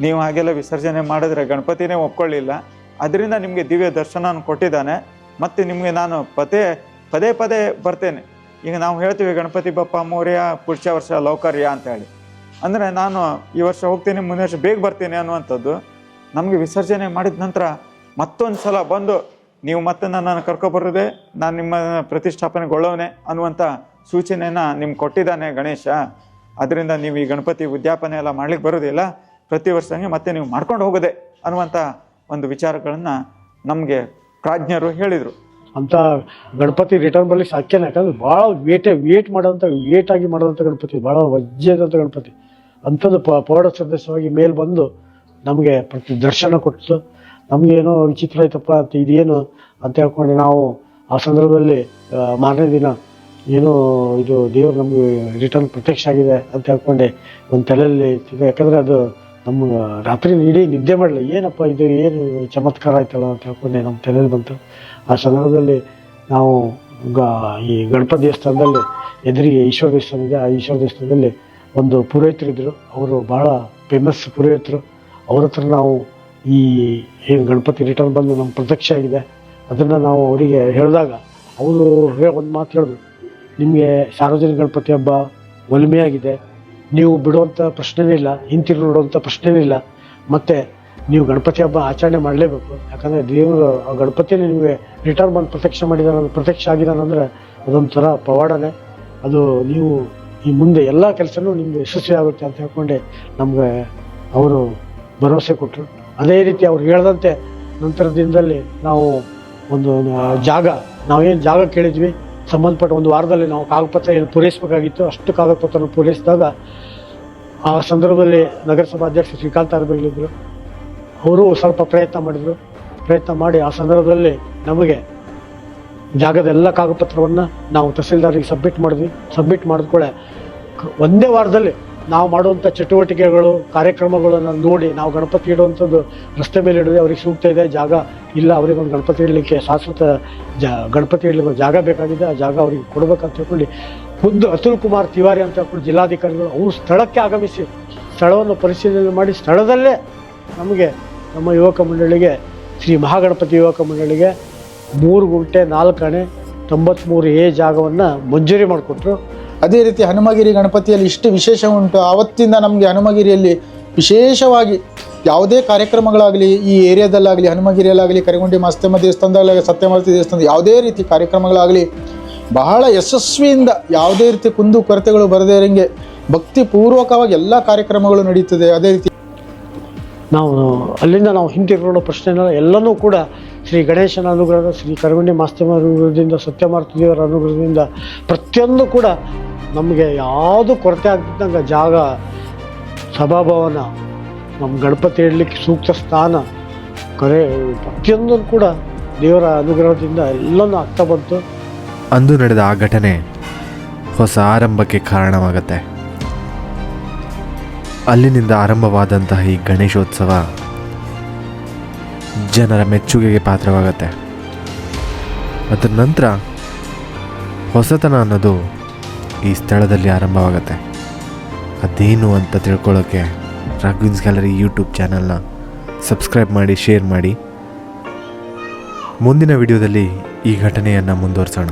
ನೀವು ಹಾಗೆಲ್ಲ ವಿಸರ್ಜನೆ ಮಾಡಿದ್ರೆ ಗಣಪತಿನೇ ಒಪ್ಕೊಳ್ಳಿಲ್ಲ. ಅದರಿಂದ ನಿಮಗೆ ದಿವ್ಯ ದರ್ಶನ ಕೊಟ್ಟಿದ್ದಾನೆ. ಮತ್ತು ನಿಮಗೆ ನಾನು ಪದೇ ಪದೇ ಪದೇ ಬರ್ತೇನೆ. ಈಗ ನಾವು ಹೇಳ್ತೀವಿ, ಗಣಪತಿ ಬಪ್ಪ, ಮೌರ್ಯ ಪುರುಷ ವರ್ಷ, ಲೌಕರ್ಯ ಅಂತ ಹೇಳಿ ಅಂದರೆ ನಾನು ಈ ವರ್ಷ ಹೋಗ್ತೀನಿ, ಮುಂದಿನ ವರ್ಷ ಬೇಗ ಬರ್ತೀನಿ ಅನ್ನುವಂಥದ್ದು ನಮಗೆ ವಿಸರ್ಜನೆ ಮಾಡಿದ ನಂತರ ಮತ್ತೊಂದು ಸಲ ಬಂದು ನೀವು ಮತ್ತೆ ನನ್ನನ್ನು ಕರ್ಕೊಬರೋದೆ, ನಾನು ನಿಮ್ಮ ಪ್ರತಿಷ್ಠಾಪನೆಗೊಳ್ಳೋನೆ ಅನ್ನುವಂಥ ಸೂಚನೆಯನ್ನು ನಿಮ್ಗೆ ಕೊಟ್ಟಿದ್ದಾನೆ ಗಣೇಶ. ಅದರಿಂದ ನೀವು ಈ ಗಣಪತಿ ಉದ್ಯಾಪನೆ ಎಲ್ಲ ಮಾಡ್ಲಿಕ್ಕೆ ಬರೋದಿಲ್ಲ, ಪ್ರತಿ ವರ್ಷ ಹಂಗೆ ಮತ್ತೆ ನೀವು ಮಾಡ್ಕೊಂಡು ಹೋಗೋದೆ ಅನ್ನುವಂಥ ಒಂದು ವಿಚಾರಗಳನ್ನು ನಮಗೆ ಪ್ರಾಜ್ಞರು ಹೇಳಿದರು. ಅಂತ ಗಣಪತಿ ರಿಟರ್ನ್ ಬರ್ಲಿಕ್ಕೆ ಸಾಧ್ಯನೇ ಯಾಕಂದ್ರೆ ಭಾಳ ವೇಟೆ ವೇಟ್ ಮಾಡೋಂಥ ವೇಟ್ ಆಗಿ ಮಾಡೋಂಥ ಗಣಪತಿ, ಭಾಳ ವಜ್ಜೆದಂಥ ಗಣಪತಿ. ಅಂಥದ್ದು ಪ ಪವಾಡ ಸದಸ್ಯವಾಗಿ ಮೇಲೆ ಬಂದು ನಮಗೆ ಪ್ರತಿ ದರ್ಶನ ಕೊಟ್ಟು ನಮಗೇನೋ ವಿಚಿತ್ರ ಆಯ್ತಪ್ಪ ಅಂತ ಇದೇನು ಅಂತ ಹೇಳ್ಕೊಂಡು ನಾವು ಆ ಸಂದರ್ಭದಲ್ಲಿ ಮಾರನೇ ದಿನ ಏನು ಇದು ದೇವರು ನಮಗೆ ರಿಟರ್ನ್ ಪ್ರತ್ಯಕ್ಷ ಆಗಿದೆ ಅಂತ ಹೇಳ್ಕೊಂಡೆ ಒಂದು ತಲೆಯಲ್ಲಿ ಯಾಕಂದ್ರೆ ಅದು ನಮ್ಮ ರಾತ್ರಿ ಇಡೀ ನಿದ್ದೆ ಮಾಡಲಿ ಏನಪ್ಪ ಇದು, ಏನು ಚಮತ್ಕಾರ ಆಯ್ತಲ್ಲ ಅಂತ ಹೇಳ್ಕೊಂಡೆ ನಮ್ಮ ತಲೆಯಲ್ಲಿ ಬಂತು. ಆ ಸಂದರ್ಭದಲ್ಲಿ ನಾವು ಗ, ಈ ಗಣಪತಿ ದೇವಸ್ಥಾನದಲ್ಲಿ ಎದುರಿಗೆ ಈಶ್ವರ ದೇವಸ್ಥಾನ ಇದೆ ಆ ಈಶ್ವರ ದೇವಸ್ಥಾನದಲ್ಲಿ ಒಂದು ಪುರೋಹಿತರಿದ್ದರು ಅವರು ಭಾಳ ಫೇಮಸ್ ಪುರೋಹಿತರು. ಅವ್ರ ಹತ್ರ ನಾವು ಈ ಏನು ಗಣಪತಿ ರಿಟರ್ನ್ ಬಂದು ನಮ್ಮ ಪ್ರತ್ಯಕ್ಷ ಆಗಿದೆ. ಅದನ್ನು ನಾವು ಅವರಿಗೆ ಹೇಳಿದಾಗ ಅವರು ಒಂದು ಮಾತು ಹೇಳಿದ್ರು. ನಿಮಗೆ ಸಾರ್ವಜನಿಕ ಗಣಪತಿ ಹಬ್ಬ ಒಲಿಮೆಯಾಗಿದೆ. ನೀವು ಬಿಡುವಂಥ ಪ್ರಶ್ನೆನೇ ಇಲ್ಲ ಹಿಂತಿರು ನೋಡುವಂಥ ಪ್ರಶ್ನೆನೇ ಇಲ್ಲ. ಮತ್ತು ನೀವು ಗಣಪತಿ ಹಬ್ಬ ಆಚರಣೆ ಮಾಡಲೇಬೇಕು. ಯಾಕಂದರೆ ದೇವರು ಆ ಗಣಪತಿನೇ ನಿಮಗೆ ರಿಟರ್ನ್ ಬಂದು ಪ್ರತ್ಯಕ್ಷ ಮಾಡಿದಾರೆ ಪ್ರತ್ಯಕ್ಷ ಆಗಿದಾನಂದರೆ ಅದೊಂಥರ ಪವಾಡನೆ. ಅದು ನೀವು ಈ ಮುಂದೆ ಎಲ್ಲ ಕೆಲಸನೂ ನಿಮಗೆ ಯಶಸ್ವಿ ಆಗುತ್ತೆ ಅಂತ ಹೇಳ್ಕೊಂಡೆ ನಮಗೆ ಅವರು ಭರವಸೆ ಕೊಟ್ಟರು ಅದೇ ರೀತಿ ಅವ್ರು ಹೇಳದಂತೆ ನಂತರ ದಿನದಲ್ಲಿ ನಾವು ಒಂದು ಜಾಗ, ನಾವೇನು ಜಾಗ ಕೇಳಿದ್ವಿ ಸಂಬಂಧಪಟ್ಟ ಒಂದು ವಾರದಲ್ಲಿ ನಾವು ಕಾಗದಪತ್ರ ಏನು ಪೂರೈಸಬೇಕಾಗಿತ್ತು, ಅಷ್ಟು ಕಾಗದಪತ್ರ ಪೂರೈಸಿದಾಗ ಆ ಸಂದರ್ಭದಲ್ಲಿ ನಗರಸಭಾ ಅಧ್ಯಕ್ಷ ಶ್ರೀಕಾಂತ್ ಅರಬಲ್ಲಿದ್ದರು ಅವರು ಸ್ವಲ್ಪ ಪ್ರಯತ್ನ ಮಾಡಿದರು. ಪ್ರಯತ್ನ ಮಾಡಿ ಆ ಸಂದರ್ಭದಲ್ಲಿ ನಮಗೆ ಜಾಗದ ಎಲ್ಲ ಕಾಗದಪತ್ರವನ್ನು ನಾವು ತಹಸೀಲ್ದಾರಿಗೆ ಸಬ್ಮಿಟ್ ಮಾಡಿದ್ವಿ. ಸಬ್ಮಿಟ್ ಮಾಡಿದ್ಕೊಳ್ಳೆ ಒಂದೇ ವಾರದಲ್ಲಿ ನಾವು ಮಾಡುವಂಥ ಚಟುವಟಿಕೆಗಳು, ಕಾರ್ಯಕ್ರಮಗಳನ್ನು ನೋಡಿ ನಾವು ಗಣಪತಿ ಇಡುವಂಥದ್ದು ರಸ್ತೆ ಮೇಲೆ ಇಡಿದ್ರೆ ಅವ್ರಿಗೆ ಸೂಕ್ತ ಇದೆ, ಜಾಗ ಇಲ್ಲ, ಅವ್ರಿಗೆ ಗಣಪತಿ ಇಡಲಿಕ್ಕೆ ಶಾಶ್ವತ ಜಾ, ಗಣಪತಿ ಇಡಲಿಕ್ಕೆ ಜಾಗ ಬೇಕಾಗಿದೆ, ಆ ಜಾಗ ಅವ್ರಿಗೆ ಕೊಡಬೇಕಂತ ಹೇಳಿ ಖುದ್ದು ಅತುಲ್ ಕುಮಾರ್ ತಿವಾರಿ ಅಂತ ಹೇಳ್ಕೊಂಡು ಜಿಲ್ಲಾಧಿಕಾರಿಗಳು ಅವರು ಸ್ಥಳಕ್ಕೆ ಆಗಮಿಸಿ ಸ್ಥಳವನ್ನು ಪರಿಶೀಲನೆ ಮಾಡಿ ಸ್ಥಳದಲ್ಲೇ ನಮಗೆ ನಮ್ಮ ಯುವಕ ಮಂಡಳಿಗೆ, ಶ್ರೀ ಮಹಾಗಣಪತಿ ಯುವಕ ಮಂಡಳಿಗೆ ಮೂರು ಗುಂಟೆ ನಾಲ್ಕು ಅಣೆ ತೊಂಬತ್ತ್ಮೂರು ಎ ಜಾಗವನ್ನು ಮಂಜೂರಿ ಮಾಡಿಕೊಟ್ರು. ಅದೇ ರೀತಿ ಹನುಮಗಿರಿ ಗಣಪತಿಯಲ್ಲಿ ಇಷ್ಟು ವಿಶೇಷ ಉಂಟು. ಆವತ್ತಿಂದ ನಮಗೆ ಹನುಮಗಿರಿಯಲ್ಲಿ ವಿಶೇಷವಾಗಿ ಯಾವುದೇ ಕಾರ್ಯಕ್ರಮಗಳಾಗಲಿ, ಈ ಏರಿಯಾದಲ್ಲಾಗಲಿ, ಹನುಮಗಿರಿಯಲ್ಲಾಗಲಿ, ಕರಿಗುಂಡಿ ಮಾಸ್ತಮ್ಮ ದೇವಸ್ಥಾನದಲ್ಲಾಗಲಿ, ಸತ್ಯಮಾರುತಿ ದೇವಸ್ಥಾನದ ಯಾವುದೇ ರೀತಿ ಕಾರ್ಯಕ್ರಮಗಳಾಗಲಿ, ಬಹಳ ಯಶಸ್ವಿಯಿಂದ ಯಾವುದೇ ರೀತಿ ಕುಂದು ಕೊರತೆಗಳು ಬರದೇ ಇರಂಗೆ ಭಕ್ತಿಪೂರ್ವಕವಾಗಿ ಎಲ್ಲ ಕಾರ್ಯಕ್ರಮಗಳು ನಡೆಯುತ್ತದೆ ಅದೇ ರೀತಿ ನಾವು ಅಲ್ಲಿಂದ ನಾವು ಹಿಂತಿರುಗೋ ಪ್ರಶ್ನೆ ಇಲ್ಲ ಎಲ್ಲನೂ ಕೂಡ ಶ್ರೀ ಗಣೇಶನ ಅನುಗ್ರಹ ಶ್ರೀ ಕರಗುಂಡಿ ಮಾಸ್ತಮ್ಮ ಅನುಗ್ರಹದಿಂದ, ಸತ್ಯಮಾರುತಿ ದೇವರ ಅನುಗ್ರಹದಿಂದ ಪ್ರತಿಯೊಂದು ಕೂಡ ನಮಗೆ ಯಾವುದು ಕೊರತೆ ಆಗ್ತಿದ್ದಂಗೆ ಜಾಗ, ಸಭಾಭವನ ನಮ್ಮ ಗಣಪತಿ ಇಡಲಿಕ್ಕೆ ಸೂಕ್ತ ಸ್ಥಾನ, ಕರೆ ಪ್ರತಿಯೊಂದು ಕೂಡ ದೇವರ ಅನುಗ್ರಹದಿಂದ ಎಲ್ಲನೂ ಆಗ್ತಾ ಬಂತು. ಅಂದು ನಡೆದ ಆ ಘಟನೆ ಹೊಸ ಆರಂಭಕ್ಕೆ ಕಾರಣವಾಗತ್ತೆ. ಅಲ್ಲಿನಿಂದ ಆರಂಭವಾದಂತಹ ಈ ಗಣೇಶೋತ್ಸವ ಜನರ ಮೆಚ್ಚುಗೆಗೆ ಪಾತ್ರವಾಗುತ್ತೆ. ಅದರ ನಂತರ ಹೊಸತನ ಅನ್ನೋದು ಈ ಸ್ಥಳದಲ್ಲಿ ಆರಂಭವಾಗುತ್ತೆ. ಅದೇನು ಅಂತ ತಿಳ್ಕೊಳ್ಳೋಕ್ಕೆ ರಾಘವಿನ್ಸ್ ಗ್ಯಾಲರಿ ಯೂಟ್ಯೂಬ್ ಚಾನಲ್ನ ಸಬ್ಸ್ಕ್ರೈಬ್ ಮಾಡಿ, ಶೇರ್ ಮಾಡಿ. ಮುಂದಿನ ವಿಡಿಯೋದಲ್ಲಿ ಈ ಘಟನೆಯನ್ನು ಮುಂದುವರಿಸೋಣ.